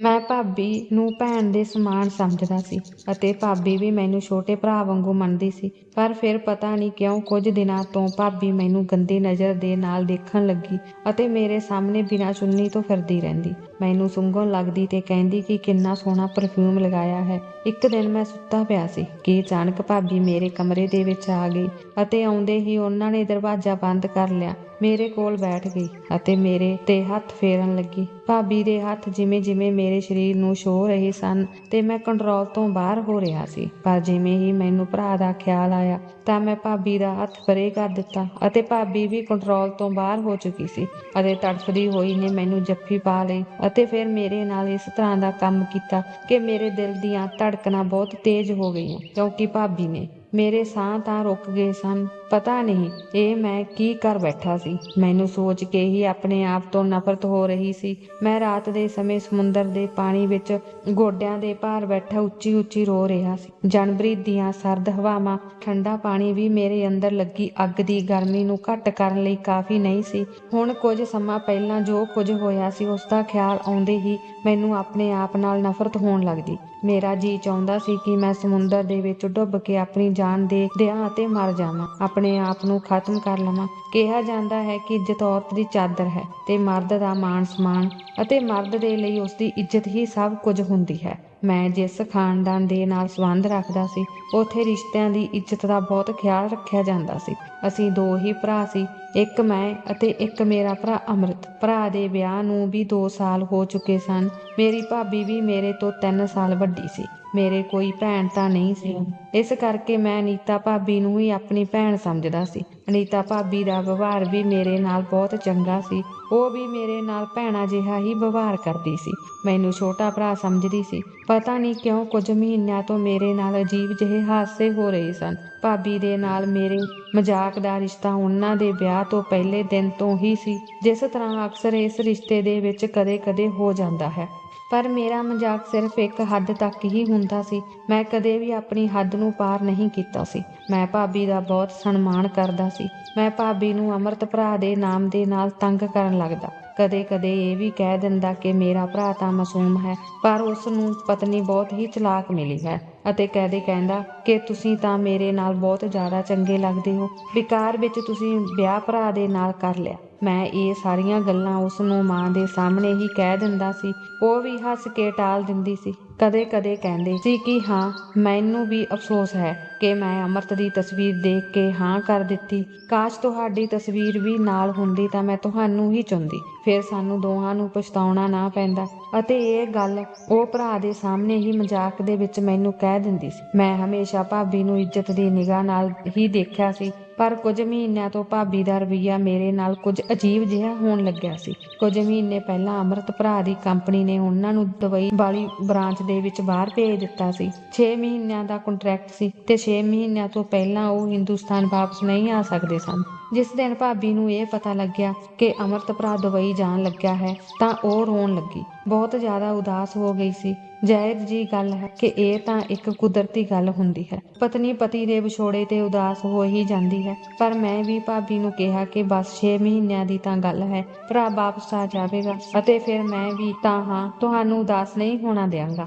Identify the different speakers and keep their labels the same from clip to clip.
Speaker 1: ਮੈਂ ਭਾਬੀ ਨੂੰ ਭੈਣ ਦੇ ਸਮਾਨ ਸਮਝਦਾ ਸੀ ਅਤੇ ਭਾਬੀ ਵੀ ਮੈਨੂੰ ਛੋਟੇ ਭਰਾ ਵਾਂਗੂ ਮੰਨਦੀ ਸੀ, ਪਰ ਫਿਰ ਪਤਾ ਨਹੀਂ ਕਿਉਂ ਕੁਝ ਦਿਨਾਂ ਤੋਂ ਭਾਬੀ ਮੈਨੂੰ ਗੰਦੀ ਨਜ਼ਰ ਦੇ ਨਾਲ ਦੇਖਣ ਲੱਗੀ ਅਤੇ ਮੇਰੇ ਸਾਹਮਣੇ ਬਿਨਾਂ ਚੁੰਨੀ ਤੋਂ ਫਿਰਦੀ ਰਹਿੰਦੀ। ਮੈਨੂੰ ਸੁੰਘਣ ਲੱਗਦੀ ਤੇ ਕਹਿੰਦੀ ਕਿ ਕਿੰਨਾ ਸੋਹਣਾ ਪਰਫਿਊਮ ਲਗਾਇਆ ਹੈ। ਇੱਕ ਦਿਨ ਮੈਂ ਸੁੱਤਾ ਪਿਆ ਸੀ ਕਿ ਅਚਾਨਕ ਭਾਬੀ ਮੇਰੇ ਕਮਰੇ ਦੇ ਵਿੱਚ ਆ ਗਈ ਅਤੇ ਆਉਂਦੇ ਹੀ ਉਹਨਾਂ ਨੇ ਦਰਵਾਜ਼ਾ ਬੰਦ ਕਰ ਲਿਆ। ਮੇਰੇ ਕੋਲ ਬੈਠ ਗਈ ਅਤੇ ਮੇਰੇ ਤੇ ਹੱਥ ਫੇਰਨ ਲੱਗੀ। ਭਾਬੀ ਦੇ ਹੱਥ ਜਿਵੇਂ ਜਿਵੇਂ ਮੇਰੇ ਸਰੀਰ ਨੂੰ ਛੋਹ ਰਹੇ ਸਨ ਤੇ ਮੈਂ ਕੰਟਰੋਲ ਤੋਂ ਬਾਹਰ ਹੋ ਰਿਹਾ ਸੀ। ਪਰ ਜਿਵੇਂ ਹੀ ਮੈਨੂੰ ਭਰਾ ਦਾ ਖਿਆਲ ਆਇਆ ਤਾਂ ਮੈਂ ਭਾਬੀ ਦਾ ਹੱਥ ਪਰੇ ਕਰ ਦਿੱਤਾ ਅਤੇ ਭਾਬੀ ਵੀ ਕੰਟਰੋਲ ਤੋਂ ਬਾਹਰ ਹੋ ਚੁੱਕੀ ਸੀ ਅਤੇ ਤੜਫਦੀ ਹੋਈ ਨੇ ਮੈਨੂੰ ਜੱਫੀ ਪਾ ਲਈ ਅਤੇ ਫਿਰ ਮੇਰੇ ਨਾਲ ਇਸ ਤਰ੍ਹਾਂ ਦਾ ਕੰਮ ਕੀਤਾ ਕਿ ਮੇਰੇ ਦਿਲ ਦੀਆਂ ਧੜਕਣਾਂ ਬਹੁਤ ਤੇਜ਼ ਹੋ ਗਈਆਂ ਕਿਉਂਕਿ ਭਾਬੀ ਨੇ ਮੇਰੇ ਸਾਹ ਤਾਂ ਰੁਕ ਗਏ ਸਨ। ਪਤਾ ਨਹੀਂ ਇਹ ਮੈਂ ਕੀ ਕਰ ਬੈਠਾ ਸੀ। ਮੈਨੂੰ ਸੋਚ ਕੇ ਹੀ ਆਪਣੇ ਆਪ ਤੋਂ ਨਫ਼ਰਤ ਹੋ ਰਹੀ ਸੀ। ਮੈਂ ਰਾਤ ਦੇ ਸਮੇਂ ਸਮੁੰਦਰ ਦੇ ਪਾਣੀ ਵਿੱਚ ਗੋਡਿਆਂ ਦੇ ਭਾਰ ਬੈਠਾ ਉੱਚੀ ਉੱਚੀ ਰੋ ਰਿਹਾ ਸੀ। ਜਨਵਰੀ ਦੀਆਂ ਸਰਦ ਹਵਾਵਾਂ, ਠੰਡਾ ਪਾਣੀ ਵੀ ਮੇਰੇ ਅੰਦਰ ਲੱਗੀ। ਅੱਗ ਦੀ ਗਰਮੀ ਨੂੰ ਘੱਟ ਕਰਨ ਲਈ ਕਾਫੀ ਨਹੀਂ ਸੀ। ਹੁਣ ਕੁਝ ਸਮਾਂ ਪਹਿਲਾਂ ਜੋ ਕੁਝ ਹੋਇਆ ਸੀ, ਉਸ ਦਾ ਖਿਆਲ ਆਉਂਦੇ ਹੀ ਮੈਨੂੰ ਆਪਣੇ ਆਪ ਨਾਲ ਨਫ਼ਰਤ ਹੋਣ ਲੱਗਦੀ ਮੇਰਾ ਜੀ ਚਾਹੁੰਦਾ ਸੀ ਕਿ ਮੈਂ ਸਮੁੰਦਰ ਦੇ ਵਿੱਚ ਡੁੱਬ ਕੇ ਆਪਣੀ ਜਾਨ ਦੇ ਦਿਆਂ ਅਤੇ ਮਰ ਜਾਵਾਂ। ਆਪਣੇ ਆਪ ਨੂੰ ਖਤਮ ਕਰ ਲਵਾਂ। ਕਿਹਾ ਜਾਂਦਾ ਹੈ ਕਿ ਇੱਜ਼ਤ ਔਰਤ ਦੀ ਚਾਦਰ ਹੈ ਤੇ ਮਰਦ ਦਾ ਮਾਣ ਸਨਮਾਨ ਅਤੇ ਮਰਦ ਦੇ ਲਈ ਉਸ ਦੀ ਇੱਜ਼ਤ ਹੀ ਸਭ ਕੁਝ ਹੁੰਦੀ ਹੈ। ਮੈਂ ਜਿਸ ਖਾਨਦਾਨ ਦੇ ਨਾਲ ਸੰਬੰਧ ਰੱਖਦਾ ਸੀ, ਉਥੇ ਰਿਸ਼ਤਿਆਂ ਦੀ ਇੱਜ਼ਤ ਦਾ ਬਹੁਤ ਖਿਆਲ ਰੱਖਿਆ ਜਾਂਦਾ ਸੀ। ਅਸੀਂ ਦੋ ਹੀ ਭਰਾ ਸੀ, ਇੱਕ ਮੈਂ ਅਤੇ ਇੱਕ ਮੇਰਾ ਭਰਾ ਅਮਰਤ। ਭਰਾ ਦੇ ਵਿਆਹ ਨੂੰ ਵੀ 2 ਸਾਲ ਹੋ ਚੁੱਕੇ ਸਨ। ਮੇਰੀ ਭਾਬੀ ਵੀ ਮੇਰੇ ਤੋਂ 3 ਸਾਲ ਵੱਡੀ ਸੀ। ਮੇਰੇ ਕੋਈ ਭੈਣ ਤਾਂ ਨਹੀਂ ਸੀ। ਇਸ ਕਰਕੇ ਮੈਂ ਅਨੀਤਾ ਭਾਬੀ ਨੂੰ ਹੀ ਆਪਣੀ ਭੈਣ ਸਮਝਦਾ ਸੀ। ਅਨੀਤਾ ਭਾਬੀ ਦਾ ਵਿਵਹਾਰ ਵੀ ਮੇਰੇ ਨਾਲ ਬਹੁਤ ਚੰਗਾ ਸੀ। ਉਹ ਵੀ ਮੇਰੇ ਨਾਲ ਭੈਣਾ ਜਿਹਾ ਹੀ ਵਿਵਹਾਰ ਕਰਦੀ ਸੀ। ਮੈਨੂੰ ਛੋਟਾ ਭਰਾ ਸਮਝਦੀ ਸੀ। ਪਤਾ ਨਹੀਂ ਕਿਉਂ ਕੁਝ ਮਹੀਨਿਆਂ ਤੋਂ ਮੇਰੇ ਨਾਲ ਅਜੀਬ ਜਿਹੇ ਹਾਦਸੇ ਹੋ ਰਹੇ ਸਨ। ਭਾਬੀ ਦੇ ਨਾਲ ਮੇਰੇ ਮਜ਼ਾਕ ਦਾ ਰਿਸ਼ਤਾ ਉਹਨਾਂ ਦੇ ਵਿਆਹ ਤੋਂ ਪਹਿਲੇ ਦਿਨ ਤੋਂ ਹੀ ਸੀ। ਜਿਸ ਤਰ੍ਹਾਂ ਅਕਸਰ ਇਸ ਰਿਸ਼ਤੇ ਦੇ ਵਿੱਚ ਕਦੇ-ਕਦੇ ਹੋ ਜਾਂਦਾ ਹੈ। ਪਰ ਮੇਰਾ ਮਜ਼ਾਕ ਸਿਰਫ ਇੱਕ ਹੱਦ ਤੱਕ ਹੀ ਹੁੰਦਾ ਸੀ। ਮੈਂ ਕਦੇ ਵੀ ਆਪਣੀ ਹੱਦ ਨੂੰ ਪਾਰ ਨਹੀਂ ਕੀਤਾ ਸੀ। ਮੈਂ ਭਾਬੀ ਦਾ ਬਹੁਤ ਸਨਮਾਨ ਕਰਦਾ ਸੀ। ਮੈਂ ਭਾਬੀ ਨੂੰ ਅਮਰਤ ਭਰਾ ਦੇ ਨਾਮ ਦੇ ਨਾਲ ਤੰਗ ਕਰਨ ਲੱਗਦਾ। ਕਦੇ-ਕਦੇ ਇਹ ਵੀ ਕਹਿ ਦਿੰਦਾ ਕਿ ਮੇਰਾ ਭਰਾ ਤਾਂ ਮਾਸੂਮ ਹੈ, ਪਰ ਉਸ ਨੂੰ ਪਤਨੀ ਬਹੁਤ ਹੀ ਚਲਾਕ ਮਿਲੀ ਹੈ ਅਤੇ ਕਹਦੇ ਕਹਿੰਦਾ ਕਿ ਤੁਸੀਂ ਤਾਂ ਮੇਰੇ ਨਾਲ ਬਹੁਤ ਜ਼ਿਆਦਾ ਚੰਗੇ ਲੱਗਦੇ ਹੋ। ਵਿਕਾਰ ਵਿੱਚ ਤੁਸੀਂ ਵਿਆਹ ਭਰਾ ਦੇ ਨਾਲ ਕਰ ਲਿਆ। ਮੈਂ ਇਹ ਸਾਰੀਆਂ ਗੱਲਾਂ ਉਸ ਨੂੰ ਮਾਂ ਦੇ ਸਾਹਮਣੇ ਹੀ ਕਹਿ ਦਿੰਦਾ ਸੀ। ਉਹ ਵੀ ਹੱਸ ਕੇ ਟਾਲ ਦਿੰਦੀ ਸੀ। ਕਦੇ-ਕਦੇ ਕਹਿੰਦੇ ਸੀ ਕਿ ਹਾਂ, ਮੈਨੂੰ ਵੀ ਅਫਸੋਸ ਹੈ ਕਿ ਮੈਂ ਅਮਰਤ ਦੀ ਤਸਵੀਰ ਦੇਖ ਕੇ ਹਾਂ ਕਰ ਦਿੱਤੀ। ਕਾਸ਼ ਤੁਹਾਡੀ ਤਸਵੀਰ ਵੀ ਨਾਲ ਹੁੰਦੀ ਤਾਂ ਮੈਂ ਤੁਹਾਨੂੰ ਹੀ ਚੁੰਦੀ ਫਿਰ ਸਾਨੂੰ ਦੋਹਾਂ ਨੂੰ ਪਛਤਾਉਣਾ ਨਾ ਪੈਂਦਾ। ਅਤੇ ਇਹ ਗੱਲ ਉਹ ਭਰਾ ਦੇ ਸਾਹਮਣੇ ਹੀ ਮਜ਼ਾਕ ਦੇ ਵਿੱਚ ਮੈਨੂੰ ਕਹਿ ਦਿੰਦੀ ਸੀ। ਮੈਂ ਹਮੇਸ਼ਾ ਭਾਬੀ ਨੂੰ ਇੱਜ਼ਤ ਦੀ ਨਿਗਾਹ ਨਾਲ ਹੀ ਦੇਖਿਆ ਸੀ। ਪਰ ਕੁਝ ਮਹੀਨਿਆਂ ਤੋਂ ਭਾਬੀ ਦਾ ਰਵਈਆ ਮੇਰੇ ਨਾਲ ਕੁਝ ਅਜੀਬ ਜਿਹਾ ਹੋਣ ਲੱਗਿਆ ਸੀ। ਕੁਝ ਮਹੀਨੇ ਪਹਿਲਾਂ ਅਮਰਤ ਭਰਾ ਦੀ ਕੰਪਨੀ ਨੇ ਉਹਨਾਂ ਨੂੰ ਦੁਬਈ ਵਾਲੀ ਬ੍ਰਾਂਚ ਦੇ ਵਿੱਚ ਬਾਹਰ ਭੇਜ ਦਿੱਤਾ ਸੀ। 6 ਮਹੀਨਿਆਂ ਦਾ ਕੰਟਰੈਕਟ ਸੀ ਤੇ 6 ਮਹੀਨਿਆਂ ਤੋਂ ਪਹਿਲਾਂ ਉਹ ਹਿੰਦੁਸਤਾਨ ਵਾਪਸ ਨਹੀਂ ਆ ਸਕਦੇ ਸਨ। ਜਿਸ ਦਿਨ ਭਾਬੀ ਨੂੰ ਇਹ ਪਤਾ ਲੱਗਿਆ ਕਿ ਅਮਰਤ ਭਰਾ ਦੁਬਈ ਜਾਣ ਲੱਗਿਆ ਹੈ ਤਾਂ ਉਹ ਰੋਣ ਲੱਗੀ। ਬਹੁਤ ਜ਼ਿਆਦਾ ਉਦਾਸ ਹੋ ਗਈ ਸੀ। ਜਾਇਜ਼ ਜੀ, ਗੱਲ ਹੈ ਕਿ ਇਹ ਤਾਂ ਇੱਕ ਕੁਦਰਤੀ ਗੱਲ ਹੁੰਦੀ ਹੈ। ਪਤਨੀ ਪਤੀ ਦੇ ਵਿਛੋੜੇ ਤੇ ਉਦਾਸ ਹੋ ਹੀ ਜਾਂਦੀ ਹੈ। ਪਰ ਮੈਂ ਵੀ ਭਾਬੀ ਨੂੰ ਕਿਹਾ ਕਿ ਬਸ 6 ਮਹੀਨਿਆਂ ਦੀ ਤਾਂ ਗੱਲ ਹੈ, ਭਰਾ ਵਾਪਸ ਆ ਜਾਵੇਗਾ ਅਤੇ ਫਿਰ ਮੈਂ ਵੀ ਤਾਂ ਹਾਂ, ਤੁਹਾਨੂੰ ਉਦਾਸ ਨਹੀਂ ਹੋਣਾ ਦਿਆਂਗਾ।